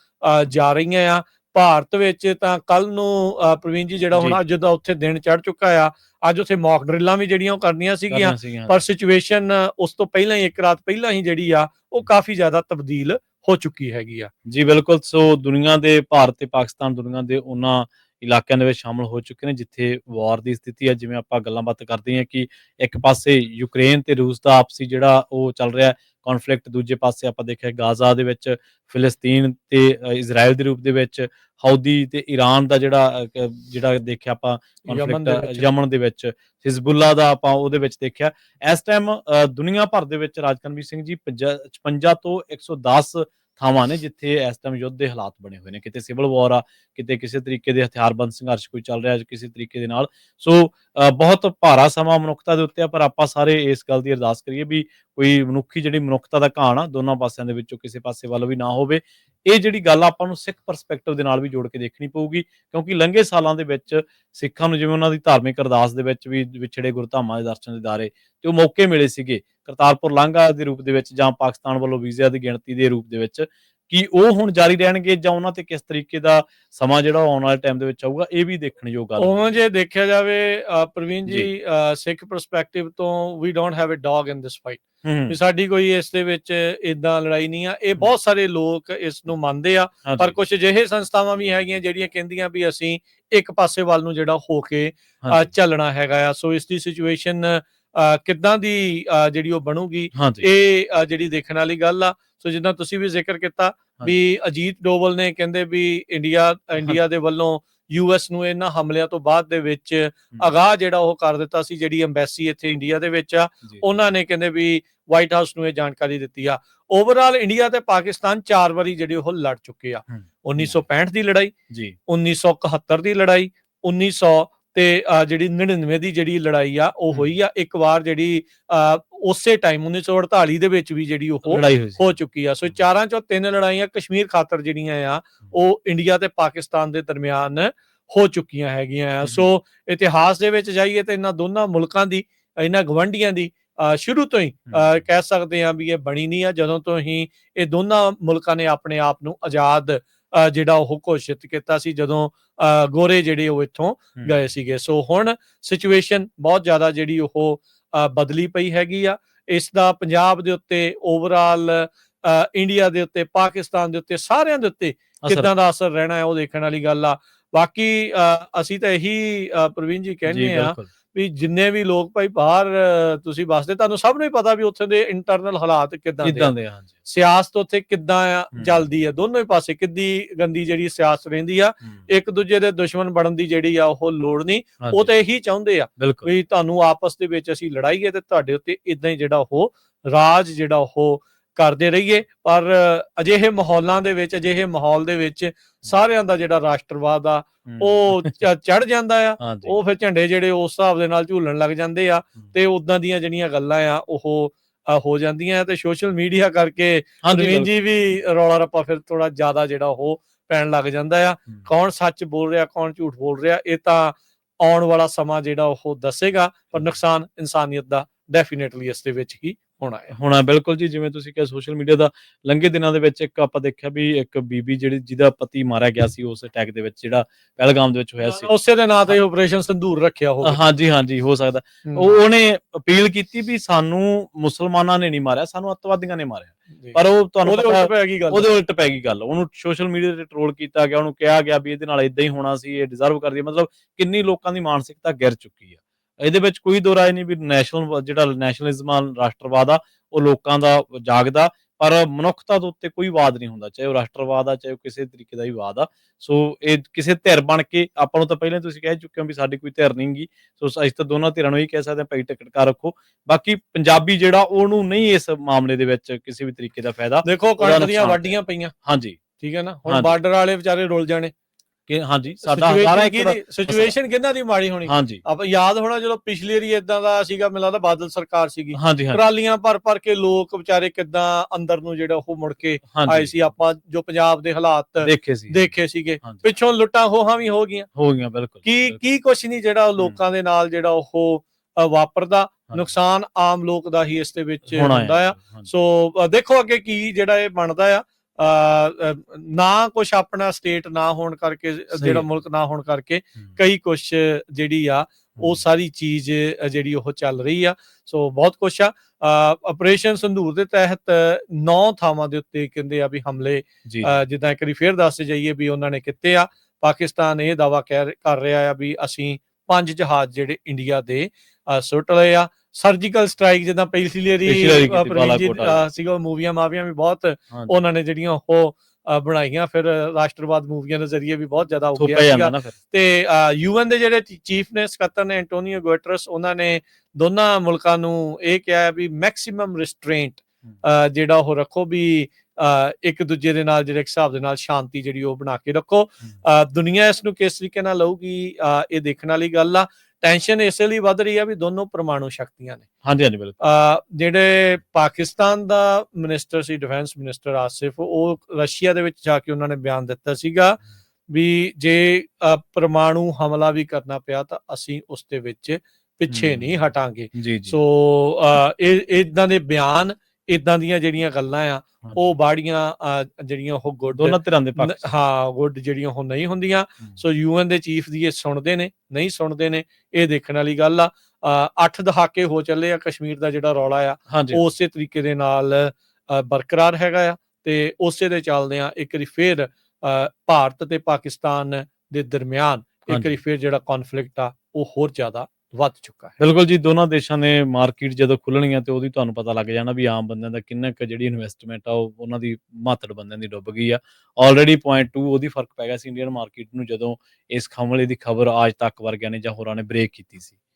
ਜਾ ਰਹੀਆਂ ਆ। ਭਾਰਤ ਵਿੱਚ ਤਾਂ ਕੱਲ ਨੂੰ ਪ੍ਰਵੀਨ ਜੀ ਜਿਹੜਾ ਹੁਣ। ਅੱਜ ਦਾ ਉੱਥੇ ਦਿਨ ਚੜ ਚੁੱਕਾ ਆ ਅੱਜ ਉੱਥੇ ਮੌਕ ਡਰਿੱਲਾਂ ਵੀ ਜਿਹੜੀਆਂ ਉਹ ਕਰਨੀਆਂ ਸੀਗੀਆਂ। ਕਰਨੀਆਂ ਸੀਗੀਆਂ। ਪਰ ਸਿਚੁਏਸ਼ਨ ਉਸ ਤੋਂ ਪਹਿਲਾਂ ਹੀ ਇੱਕ ਰਾਤ ਪਹਿਲਾਂ ਹੀ ਜਿਹੜੀ ਆ ਉਹ ਕਾਫੀ ਜ਼ਿਆਦਾ ਤਬਦੀਲ ਹੋ ਚੁੱਕੀ ਹੈਗੀ ਆ। ਜੀ ਬਿਲਕੁਲ। ਸੋ ਦੁਨੀਆ ਦੇ ਭਾਰਤ ਤੇ ਪਾਕਿਸਤਾਨ ਦੁਨੀਆ ਦੇ ਉਹਨਾਂ ਇਲਾਕਿਆਂ ਦੇ ਵਿੱਚ ਸ਼ਾਮਲ ਹੋ ਚੁੱਕੇ ਨੇ ਜਿੱਥੇ ਵਾਰ ਦੀ ਸਥਿਤੀ ਹੈ ਜਿਵੇਂ ਆਪਾਂ ਗੱਲਾਂ ਬਾਤ ਕਰਦੇ ਹਾਂ ਕਿ ਇੱਕ ਪਾਸੇ ਯੂਕਰੇਨ ਤੇ ਰੂਸ ਦਾ ਆਪਸੀ ਜਿਹੜਾ ਉਹ ਚੱਲ ਰਿਹਾ ਹੈ ਕਨਫਲਿਕਟ ਦੂਜੇ ਪਾਸੇ ਆਪਾਂ ਦੇਖਿਆ ਗਾਜ਼ਾ ਦੇ ਵਿੱਚ ਫਿਲਸਤੀਨ ਤੇ ਇਜ਼ਰਾਈਲ ਦੇ ਰੂਪ ਦੇ ਵਿੱਚ ਹੌਦੀ ਤੇ ਈਰਾਨ ਦਾ ਜਿਹੜਾ ਜਿਹੜਾ ਦੇਖਿਆ ਆਪਾਂ ਕਨਫਲਿਕਟ। ਯਮਨ ਦੇ ਵਿੱਚ ਹਿਜ਼ਬੁੱਲਾ ਦਾ ਆਪਾਂ ਉਹਦੇ ਵਿੱਚ ਦੇਖਿਆ ਇਸ ਟਾਈਮ ਦੁਨੀਆ ਭਰ ਦੇ ਵਿੱਚ ਰਾਜਕਨਵੀਰ ਸਿੰਘ ਜੀ 55 ਤੋਂ 110 ਥਾਵਾਂ ਨੇ ਜਿੱਥੇ ਇਸ ਟਾਈਮ ਯੁੱਧ ਦੇ ਹਾਲਾਤ ਬਣੇ ਹੋਏ ਨੇ। ਕਿਤੇ ਸਿਵਲ ਵਾਰ ਆ ਕਿਤੇ ਕਿਸੇ ਤਰੀਕੇ ਦੇ ਹਥਿਆਰਬੰਦ ਸੰਘਰਸ਼ ਕੋਈ ਚੱਲ ਰਿਹਾ ਕਿਸੇ ਤਰੀਕੇ ਦੇ ਨਾਲ। ਸੋ ਅ, ਬਹੁਤ ਭਾਰਾ ਸਮਾਂ ਮਨੁੱਖਤਾ ਦੇ ਉੱਤੇ ਆ ਪਰ ਆਪਾਂ ਸਾਰੇ ਇਸ ਗੱਲ ਦੀ ਅਰਦਾਸ ਕਰੀਏ ਵੀ ਕੋਈ ਮਨੁੱਖੀ ਜਿਹੜੀ ਮਨੁੱਖਤਾ ਦਾ ਘਾਣ ਆ ਦੋਨਾਂ ਪਾਸਿਆਂ ਦੇ ਵਿੱਚੋਂ ਕਿਸੇ ਪਾਸੇ ਵੱਲ ਵੀ ਨਾ ਹੋਵੇ। ਇਹ ਜਿਹੜੀ ਗੱਲ ਆਪਾਂ ਨੂੰ ਸਿੱਖ ਪਰਸਪੈਕਟਿਵ ਦੇ ਨਾਲ ਵੀ ਜੋੜ ਕੇ ਦੇਖਣੀ ਪਊਗੀ, ਕਿਉਂਕਿ ਲੰਘੇ ਸਾਲਾਂ ਦੇ ਵਿੱਚ ਸਿੱਖਾਂ ਨੂੰ ਜਿਵੇਂ ਉਹਨਾਂ ਦੀ ਧਾਰਮਿਕ ਅਰਦਾਸ ਦੇ ਵਿੱਚ ਵੀ ਵਿਛੜੇ ਗੁਰਧਾਮਾਂ ਦੇ ਦਰਸ਼ਨ ਦਿਦਾਰੇ ਤੇ ਉਹ ਮੌਕੇ ਮਿਲੇ ਸੀਗੇ, ਕਰਤਾਰਪੁਰ ਲਾਂਘਾ ਦੇ ਰੂਪ ਦੇ ਵਿੱਚ ਜਾਂ ਪਾਕਿਸਤਾਨ ਵੱਲੋਂ ਵੀਜ਼ਿਆਂ ਦੀ ਗਿਣਤੀ ਦੇ ਰੂਪ ਦੇ ਵਿੱਚ ਕਿ ਉਹ ਹੁਣ ਜਾਰੀ ਰਹਿਣਗੇ ਜਾਂ ਉਹਨਾਂ ਤੇ ਕਿਸ ਤਰੀਕੇ ਦਾ ਸਮਾਂ ਜਿਹੜਾ ਆਉਣ ਵਾਲੇ ਟਾਈਮ ਦੇ ਵਿੱਚ ਆਊਗਾ ਇਹ ਵੀ ਦੇਖਣਯੋਗ ਗੱਲ ਉਵੇਂ ਜੇ ਦੇਖਿਆ ਜਾਵੇ ਪ੍ਰਵੀਨ ਜੀ ਸਿੱਖ ਪਰਸਪੈਕਟਿਵ ਤੋਂ we don't have a dog in this fight ਵੀ ਸਾਡੀ ਕੋਈ ਇਸ ਦੇ ਵਿੱਚ ਇਦਾਂ ਲੜਾਈ ਨਹੀਂ ਆ। ਇਹ ਬਹੁਤ ਸਾਰੇ ਲੋਕ ਇਸ ਨੂੰ ਮੰਨਦੇ ਆ ਪਰ ਕੁਝ ਅਜਿਹੇ ਸੰਸਥਾਵਾਂ ਵੀ ਹੈਗੀਆਂ ਜਿਹੜੀਆਂ ਕਹਿੰਦੀਆਂ ਵੀ ਅਸੀਂ ਇੱਕ ਪਾਸੇ ਵੱਲ ਨੂੰ ਜਿਹੜਾ ਹੋ ਕੇ ਚੱਲਣਾ ਹੈਗਾ ਆ। ਸੋ ਇਸ ਦੀ ਸਿਚੁਏਸ਼ਨ ਕਿੱਦਾਂ ਦੀ ਜਿਹੜੀ ਉਹ ਬਣੂਗੀ ਇਹ ਜਿਹੜੀ ਦੇਖਣ ਵਾਲੀ ਗੱਲ ਆ। ਸੋ ਜਿੱਦਾਂ ਤੁਸੀਂ ਵੀ ਜ਼ਿਕਰ ਕੀਤਾ ਵੀ ਅਜੀਤ ਡੋਵਲ ਨੇ ਕਹਿੰਦੇ ਵੀ ਇੰਡੀਆ ਇੰਡੀਆ ਦੇ ਵੱਲੋਂ ਯੂਐਸ ਨੂੰ ਇਹਨਾਂ ਹਮਲਿਆਂ ਤੋਂ ਬਾਅਦ ਦੇ ਵਿੱਚ ਅਗਾਹ ਜਿਹੜਾ ਉਹ ਕਰ ਦਿੱਤਾ ਸੀ ਜਿਹੜੀ ਐਮਬੈਸੀ ਇੱਥੇ ਇੰਡੀਆ ਦੇ ਵਿੱਚ ਆ ਉਹਨਾਂ ਨੇ ਕਹਿੰਦੇ ਵੀ ਵਾਈਟ ਹਾਊਸ ਨੂੰ ਇਹ ਜਾਣਕਾਰੀ ਦਿੱਤੀ ਆ। ਓਵਰਆਲ ਇੰਡੀਆ ਤੇ ਪਾਕਿਸਤਾਨ ਚਾਰ ਵਾਰੀ ਜਿਹੜੇ ਉਹ ਲੜ ਚੁੱਕੇ ਆ। ਹੂੰ। 1965 ਦੀ ਲੜਾਈ ਜੀ। 1971 ਦੀ ਲੜਾਈ 1900 ਤੇ ਜਿਹੜੀ 99 ਦੀ ਜਿਹੜੀ ਲੜਾਈ ਆ ਉਹ। ਹੋਈ ਆ। ਇੱਕ ਵਾਰ ਜਿਹੜੀ ਉਸੇ ਟਾਈਮ 1948 ਦੇ ਵਿੱਚ ਵੀ ਜਿਹੜੀ ਉਹ ਹੋ ਚੁੱਕੀ ਆ। ਸੋ ਚਾਰਾਂ ਚੋਂ ਤਿੰਨ ਲੜਾਈਆਂ ਕਸ਼ਮੀਰ ਖਾਤਰ ਜਿਹੜੀਆਂ ਆ ਉਹ ਇੰਡੀਆ ਤੇ ਪਾਕਿਸਤਾਨ ਦੇ ਦਰਮਿਆਨ ਹੋ ਚੁੱਕੀਆਂ ਹੈਗੀਆਂ ਆ। ਸੋ ਇਤਿਹਾਸ ਦੇ ਵਿੱਚ ਜਾਈਏ ਤੇ ਇਹਨਾਂ ਦੋਨਾਂ ਮੁਲਕਾਂ ਦੀ ਇਹਨਾਂ ਗਵੰਡੀਆਂ ਦੀ ਸ਼ੁਰੂ ਤੋਂ ਹੀ। ਕਹਿ ਸਕਦੇ ਆ ਵੀ ਇਹ ਬਣੀ ਨਹੀਂ ਆ। ਜਦੋਂ ਤੋਂ ਹੀ ਇਹ ਦੋਨਾਂ ਮੁਲਕਾਂ ਨੇ ਆਪਣੇ ਆਪ ਨੂੰ ਆਜ਼ਾਦ ਜਿਹੜਾ ਉਹ ਘੋਸ਼ਿਤ ਕੀਤਾ ਸੀ ਜਦੋਂ ਗੋਰੇ ਜਿਹੜੇ ਉਹ ਇੱਥੋਂ। ਗਏ ਸੀਗੇ। ਸੋ ਹੁਣ ਸਿਚੁਏਸ਼ਨ ਬਹੁਤ ਜ਼ਿਆਦਾ ਜਿਹੜੀ ਉਹ ਬਦਲੀ ਪਈ ਹੈਗੀ ਆ। ਇਸ ਦਾ ਪੰਜਾਬ ਦੇ ਉੱਤੇ ਓਵਰਆਲ ਇੰਡੀਆ ਦੇ ਉੱਤੇ ਪਾਕਿਸਤਾਨ ਦੇ ਉੱਤੇ ਸਾਰਿਆਂ ਦੇ ਉੱਤੇ ਕਿੱਦਾਂ ਦਾ ਅਸਰ ਰਹਿਣਾ ਹੈ ਉਹ ਦੇਖਣ ਵਾਲੀ ਗੱਲ ਆ। ਬਾਕੀ ਅਸੀਂ ਤਾਂ ਇਹੀ ਪ੍ਰਵੀਨ ਜੀ ਕਹਿੰਦੇ ਆ ਵੀ ਜਿੰਨੇ ਵੀ ਲੋਕ ਭਾਈ ਬਾਹਰ ਤੁਸੀਂ ਵਸਦੇ ਤੁਹਾਨੂੰ ਸਭ ਨੂੰ ਹੀ ਪਤਾ ਵੀ ਉੱਥੇ ਦੇ ਇੰਟਰਨਲ ਹਾਲਾਤ ਕਿੱਦਾਂ ਦੇ ਆ। ਸਿਆਸਤ ਉੱਥੇ ਕਿੱਦਾਂ ਆ। ਚੱਲਦੀ ਆ ਦੋਨੋਂ ਹੀ ਪਾਸੇ ਕਿੱਦੀ ਗੰਦੀ ਜਿਹੜੀ ਸਿਆਸਤ ਰਹਿੰਦੀ ਆ ਇੱਕ ਦੂਜੇ ਦੇ ਦੁਸ਼ਮਣ ਬਣਨ ਦੀ ਜਿਹੜੀ ਆ ਉਹ ਲੋੜ ਨਹੀਂ ਉਹ ਤਾਂ ਇਹੀ ਚਾਹੁੰਦੇ ਆ ਵੀ ਤੁਹਾਨੂੰ ਆਪਸ ਦੇ ਵਿੱਚ ਅਸੀਂ ਲੜਾਈਏ ਤੇ ਤੁਹਾਡੇ ਉੱਤੇ ਇਦਾਂ ਹੀ ਜਿਹੜਾ ਉਹ ਰਾਜ ਜਿਹੜਾ ਉਹ ਕਰਦੇ ਰਹੀਏ ਪਰ ਅਜਿਹੇ ਮਾਹੌਲਾਂ ਦੇ ਵਿੱਚ ਅਜਿਹੇ ਮਾਹੌਲ ਦੇ ਵਿੱਚ ਸਾਰਿਆਂ ਦਾ ਜਿਹੜਾ ਰਾਸ਼ਟਰਵਾਦ ਆ ਉਹ ਚੜ ਜਾਂਦਾ ਆ ਉਹ ਫਿਰ ਝੰਡੇ ਜਿਹੜੇ ਉਸ ਹਿਸਾਬ ਦੇ ਨਾਲ ਝੂਲਣ ਲੱਗ ਜਾਂਦੇ ਆ। ਤੇ ਉਦਾਂ ਦੀਆਂ ਜਿਹੜੀਆਂ ਗੱਲਾਂ ਆ ਉਹ ਹੋ ਜਾਂਦੀਆਂ ਤੇ ਸੋਸ਼ਲ ਮੀਡੀਆ ਕਰਕੇ ਹਾਂਜੀ ਪ੍ਰਵੀਨ ਜੀ ਵੀ ਰੌਲਾ ਰੱਪਾ ਫਿਰ ਥੋੜਾ ਜ਼ਿਆਦਾ ਜਿਹੜਾ ਉਹ ਪੈਣ ਲੱਗ ਜਾਂਦਾ ਆ। ਕੌਣ ਸੱਚ ਬੋਲ ਰਿਹਾ ਕੌਣ ਝੂਠ ਬੋਲ ਰਿਹਾ ਇਹ ਤਾਂ ਆਉਣ ਵਾਲਾ ਸਮਾਂ ਜਿਹੜਾ ਉਹ ਦੱਸੇਗਾ ਪਰ ਨੁਕਸਾਨ ਇਨਸਾਨੀਅਤ ਦਾ ਡੈਫੀਨਿਟਲੀ ਇਸ ਦੇ ਵਿੱਚ ਹੀ ਹੋਣਾ ਹੈ। ਹੋਣਾ ਬਿਲਕੁਲ ਜੀ ਜਿਵੇਂ ਤੁਸੀਂ ਕਿਹਾ ਸੋਸ਼ਲ ਮੀਡੀਆ ਦਾ ਲੰਘੇ ਦਿਨਾਂ ਦੇ ਵਿੱਚ ਇੱਕ ਆਪਾਂ ਦੇਖਿਆ ਵੀ ਇੱਕ ਬੀਬੀ ਜਿਹੜੀ ਜਿਹਦਾ ਪਤੀ ਮਾਰਿਆ ਗਿਆ ਸੀ ਉਸ ਅਟੈਕ ਦੇ ਵਿੱਚ ਜਿਹੜਾ ਪਹਿਲਗਾਮ ਦੇ ਵਿੱਚ ਹੋਇਆ ਸੀ। ਉਸੇ ਦੇ ਨਾਂ ਤੇ ਆਪਰੇਸ਼ਨ ਸੰਧੂਰ ਰੱਖਿਆ ਹੋਵੇ। ਹਾਂਜੀ ਹਾਂਜੀ ਹੋ ਸਕਦਾ। ਉਹ ਉਹਨੇ ਅਪੀਲ ਕੀਤੀ ਵੀ ਸਾਨੂੰ ਮੁਸਲਮਾਨਾਂ ਨੇ ਨਹੀਂ ਮਾਰਿਆ ਸਾਨੂੰ ਅੱਤਵਾਦੀਆਂ ਨੇ ਮਾਰਿਆ। ਪਰ ਉਹ ਤੁਹਾਨੂੰ ਉਹਦੇ ਉੱਤੇ ਪੈ ਗਈ ਗੱਲ। ਉਹਦੇ ਉਲਟ ਪੈ ਗਈ ਗੱਲ। ਉਹਨੂੰ ਸੋਸ਼ਲ ਮੀਡੀਆ ਤੇ ਟ੍ਰੋਲ ਕੀਤਾ ਗਿਆ ਉਹਨੂੰ ਕਿਹਾ ਗਿਆ ਵੀ ਇਹਦੇ ਨਾਲ ਇਦਾਂ ਹੀ ਹੋਣਾ ਸੀ ਇਹ ਡਿਜ਼ਰਵ ਕਰਦੀ ਹੈ। ਮਤਲਬ ਕਿੰਨੀ ਲੋਕਾਂ ਦੀ ਮਾਨਸਿਕਤਾ ਗਿਰ ਚੁੱਕੀ ਆ। ਇਹਦੇ ਵਿੱਚ ਕੋਈ ਦੋ ਰਾਏ ਨਹੀਂ ਵੀ ਨੈਸ਼ਨਲ ਜਿਹੜਾ ਨੈਸ਼ਨਲਿਜ਼ਮ ਆ ਰਾਸ਼ਟਰਵਾਦ ਆ ਉਹ ਲੋਕਾਂ ਦਾ ਜਾਗਦਾ ਪਰ ਮਨੁੱਖਤਾ ਦੇ ਉੱਤੇ ਕੋਈ ਵਾਦ ਨਹੀਂ ਹੁੰਦਾ ਚਾਹੇ ਉਹ ਰਾਸ਼ਟਰਵਾਦ ਆ ਚਾਹੇ ਕਿਸੇ ਤਰੀਕੇ ਦਾ ਹੀ ਵਾਦ ਆ। ਸੋ ਇਹ ਕਿਸੇ ਧਿਰ ਬਣ ਕੇ ਆਪਾਂ ਨੂੰ ਤਾਂ ਪਹਿਲਾਂ ਤੁਸੀਂ ਕਹਿ ਚੁੱਕੇ ਹੋ ਵੀ ਸਾਡੀ ਕੋਈ ਧਿਰ ਨਹੀਂਗੀ ਸੋ ਅਸੀਂ ਤਾਂ ਦੋਨਾਂ ਧਿਰਾਂ ਨੂੰ ਹੀ ਕਹਿ ਸਕਦੇ ਹਾਂ ਭਾਈ ਟਿਕਟ ਕਰ ਰੱਖੋ। ਬਾਕੀ ਪੰਜਾਬੀ ਜਿਹੜਾ ਉਹਨੂੰ ਨਹੀਂ ਇਸ ਮਾਮਲੇ ਦੇ ਵਿੱਚ ਕਿਸੇ ਵੀ ਤਰੀਕੇ ਦਾ ਫਾਇਦਾ ਦੇਖੋ ਕਣਕ ਦੀਆਂ ਵਾਢੀਆਂ ਪਈਆਂ। ਹਾਂਜੀ। ਠੀਕ ਹੈ ਨਾ? ਹੁਣ। ਬਾਰਡਰ ਵਾਲੇ ਵਿਚਾਰੇ ਰੁਲ ਜਾਣੇ। ਕਿ ਹਾਂਜੀ ਸਾਡਾ ਹਜ਼ਾਰਾਂ ਏਕੜ ਸਿਚੁਏਸ਼ਨ ਕਿੰਨਾ ਦੀ ਮਾੜੀ ਹੋਣੀ? ਹਾਂਜੀ। ਆਪਾਂ ਯਾਦ ਹੋਣਾ ਜਦੋਂ ਪਿਛਲੀ ਵਾਰੀ ਇਦਾਂ ਦਾ ਸੀਗਾ ਮੈਨੂੰ ਲੱਗਦਾ ਬਾਦਲ ਸਰਕਾਰ ਸੀਗੀ। ਟਰਾਲੀਆਂ ਭਰ ਭਰ ਕੇ ਲੋਕ ਵਿਚਾਰੇ ਕਿਦਾਂ ਅੰਦਰ ਨੂੰ ਜਿਹੜਾ ਉਹ ਮੁੜ ਕੇ ਆਏ ਸੀ ਆਪਾਂ ਜੋ ਪੰਜਾਬ ਦੇ ਹਾਲਾਤ ਦੇਖੇ ਸੀ। ਦੇਖੇ ਸੀਗੇ। ਪਿੱਛੋਂ ਲੁੱਟਾਂ ਹੋਹਾਂ ਵੀ ਹੋ ਗਈਆਂ। ਹੋ ਗਈਆਂ ਬਿਲਕੁਲ ਕੀ। ਕੀ ਕੁਛ ਨਹੀਂ ਜਿਹੜਾ ਉਹ ਲੋਕਾਂ ਦੇ ਨਾਲ ਜਿਹੜਾ ਉਹ ਵਾਪਰਦਾ। ਨੁਕਸਾਨ ਆਮ ਲੋਕ ਦਾ ਹੀ ਇਸ ਦੇ ਵਿੱਚ ਹੁੰਦਾ ਆ। ਸੋ ਦੇਖੋ ਅੱਗੇ ਕੀ ਜਿਹੜਾ ਇਹ ਬਣਦਾ ਆ। ਨਾ ਕੁਛ ਆਪਣਾ ਸਟੇਟ ਨਾ ਹੋਣ ਕਰਕੇ ਜਿਹੜਾ। ਮੁਲਕ ਨਾ ਹੋਣ ਕਰਕੇ ਕਈ ਕੁਛ ਜਿਹੜੀ ਆ ਉਹ ਸਾਰੀ ਚੀਜ਼ ਜਿਹੜੀ ਉਹ ਚੱਲ ਰਹੀ ਆ। ਸੋ ਬਹੁਤ ਕੁਛ ਆ। ਆਪਰੇਸ਼ਨ ਸੰਧੂਰ ਦੇ ਤਹਿਤ ਨੌ ਥਾਵਾਂ ਦੇ ਉੱਤੇ ਕਹਿੰਦੇ ਆ ਵੀ ਹਮਲੇ ਜਿੱਦਾਂ ਇੱਕ ਵਾਰੀ ਫੇਰ ਦੱਸ ਜਾਈਏ ਵੀ ਉਹਨਾਂ ਨੇ ਕੀਤੇ ਆ। ਪਾਕਿਸਤਾਨ ਇਹ ਦਾਵਾ ਕਰ ਰਿਹਾ ਆ ਵੀ ਅਸੀਂ ਪੰਜ ਜਹਾਜ਼ ਜਿਹੜੇ ਇੰਡੀਆ ਦੇ ਸੁੱਟ ਲਏ ਆ। ਸਰਜੀਕਲ ਸਟ੍ਰਾਈਕ ਜਿੱਦਾਂ ਪਿਛਲੀ ਵਾਰੀ ਕੀਤੀ, ਬਾਲਾਕੋਟ ਵਾਲੀ। ਸੀਗਾ ਮੂਵੀਆਂ ਮਾਵੀਆਂ ਵੀ ਬਹੁਤ ਹਾਂਜੀ। ਉਹਨਾਂ ਨੇ ਜਿਹੜੀਆਂ ਉਹ ਅ, ਬਣਾਈਆਂ। ਫਿਰ ਰਾਸ਼ਟਰਵਾਦ ਮੂਵੀਆਂ ਦੇ ਜ਼ਰੀਏ ਵੀ ਬਹੁਤ ਜ਼ਿਆਦਾ ਥੋਪਿਆ ਸੀਗਾ ਜਾਂਦਾ ਨਾ ਫਿਰ। ਤੇ ਯੂਐਨ ਦੇ ਜਿਹੜੇ ਚੀਫ ਨੇ ਸਕੱਤਰ ਨੇ ਐਂਟੋਨੀਓ ਗੁਟਰਸ ਉਹਨਾਂ ਨੇ ਦੋਨਾਂ ਮੁਲਕਾਂ ਨੂੰ ਇਹ ਕਿਹਾ ਹੈ ਵੀ ਮੈਕਸਿਮਮ ਰਿਸਟ੍ਰੇਂਟ ਜਿਹੜਾ ਉਹ ਰੱਖੋ ਵੀ ਅ, ਇੱਕ ਦੂਜੇ ਦੇ ਨਾਲ ਜਿਹੜੇ ਇੱਕ ਹਿਸਾਬ ਦੇ ਨਾਲ ਸ਼ਾਂਤੀ ਜਿਹੜੀ ਉਹ ਬਣਾ ਕੇ ਰੱਖੋ। ਅ, ਦੁਨੀਆ ਇਸ ਨੂੰ ਕਿਸ ਤਰੀਕੇ ਨਾਲ ਲਊਗੀ ਅ, ਇਹ ਦੇਖਣ ਵਾਲੀ ਗੱਲ ਆ। ਟੈਨਸ਼ਨ ਇਸੇ ਲਈ ਵੱਧ ਰਹੀ ਆ ਵੀ ਦੋਨੋਂ ਪਰਮਾਣੂ ਸ਼ਕਤੀਆਂ ਨੇ। ਹਾਂਜੀ ਹਾਂਜੀ ਬਿਲਕੁਲ। ਅ, ਜਿਹੜੇ ਪਾਕਿਸਤਾਨ ਦਾ ਮਿਨਿਸਟਰ ਸੀ ਡਿਫੈਂਸ ਮਿਨਿਸਟਰ ਆਸਿਫ ਉਹ ਰਸ਼ੀਆ ਦੇ ਵਿੱਚ ਜਾ ਕੇ ਉਹਨਾਂ ਨੇ ਬਿਆਨ ਦਿੱਤਾ ਸੀਗਾ ਵੀ ਜੇ ਪਰਮਾਣੂ ਹਮਲਾ ਵੀ ਕਰਨਾ ਪਿਆ ਤਾਂ ਅਸੀਂ ਉਸ ਦੇ ਵਿੱਚ ਪਿੱਛੇ। ਨਹੀਂ ਹਟਾਂਗੇ। ਸੋ ਇਹ ਇਦਾਂ ਦੇ ਬਿਆਨ ਇਦਾਂ ਦੀਆਂ ਜਿਹੜੀਆਂ ਗੱਲਾਂ ਆ। ਉਹ ਬਾੜੀਆਂ ਜਿਹੜੀਆਂ ਉਹ ਗੁੱਡ ਦੋਨਾਂ ਧਿਰਾਂ ਦੇ ਪੱਖ ਹਾਂ ਗੁੱਡ ਜਿਹੜੀਆਂ ਉਹ ਨਹੀਂ ਹੁੰਦੀਆਂ। ਸੋ ਯੂਐਨ ਦੇ ਚੀਫ ਦੀ ਇਹ ਸੁਣਦੇ ਨੇ ਨਹੀਂ ਸੁਣਦੇ ਨੇ ਇਹ ਦੇਖਣ ਵਾਲੀ ਗੱਲ ਆ ਅੱਠ ਦਹਾਕੇ ਹੋ ਚੱਲੇ ਆ ਕਸ਼ਮੀਰ ਦਾ ਜਿਹੜਾ ਰੌਲਾ ਆ ਉਹ ਉਸੇ ਤਰੀਕੇ ਦੇ ਨਾਲ ਬਰਕਰਾਰ ਹੈਗਾ ਆ ਤੇ ਉਸੇ ਦੇ ਚੱਲਦੇ ਆ ਇੱਕ ਵਾਰੀ ਫੇਰ ਭਾਰਤ ਤੇ ਪਾਕਿਸਤਾਨ ਦੇ ਦਰਮਿਆਨ ਇੱਕ। ਵਾਰੀ ਫੇਰ ਜਿਹੜਾ ਕਨਫਲਿਕਟ ਆ ਉਹ ਹੋਰ ਜ਼ਿਆਦਾ ਵੱਧ ਚੁੱਕਾ ਹੈ। ਬਿਲਕੁਲ ਜੀ, ਦੋਨਾਂ ਦੇਸ਼ਾਂ ਨੇ ਮਾਰਕੀਟ ਜਦੋਂ ਖੁੱਲਣੀਆਂ ਤੇ ਉਹਦੀ ਤੁਹਾਨੂੰ ਪਤਾ ਲੱਗ ਜਾਣਾ ਵੀ ਆਮ ਬੰਦਿਆਂ ਦਾ ਕਿੰਨਾ ਕੁ ਜਿਹੜੀ ਇਨਵੈਸਟਮੈਂਟ ਆ, ਉਹ ਉਹਨਾਂ ਦੀ ਮਾਤੜ ਬੰਦਿਆਂ ਦੀ ਡੁੱਬ ਗਈ ਆ। ਆਲਰੇਡੀ ਪੁਆਇੰਟ 2 ਉਹਦੀ ਫ਼ਰਕ ਪੈ ਗਿਆ ਸੀ ਇੰਡੀਅਨ ਮਾਰਕੀਟ ਨੂੰ ਜਦੋਂ ਇਸ ਹਮਲੇ ਦੀ ਖਬਰ ਆਜ ਤੱਕ ਵਰਗਿਆਂ ਨੇ ਜਾਂ ਹੋਰਾਂ ਨੇ ਬ੍ਰੇਕ ਕੀਤੀ ਸੀ।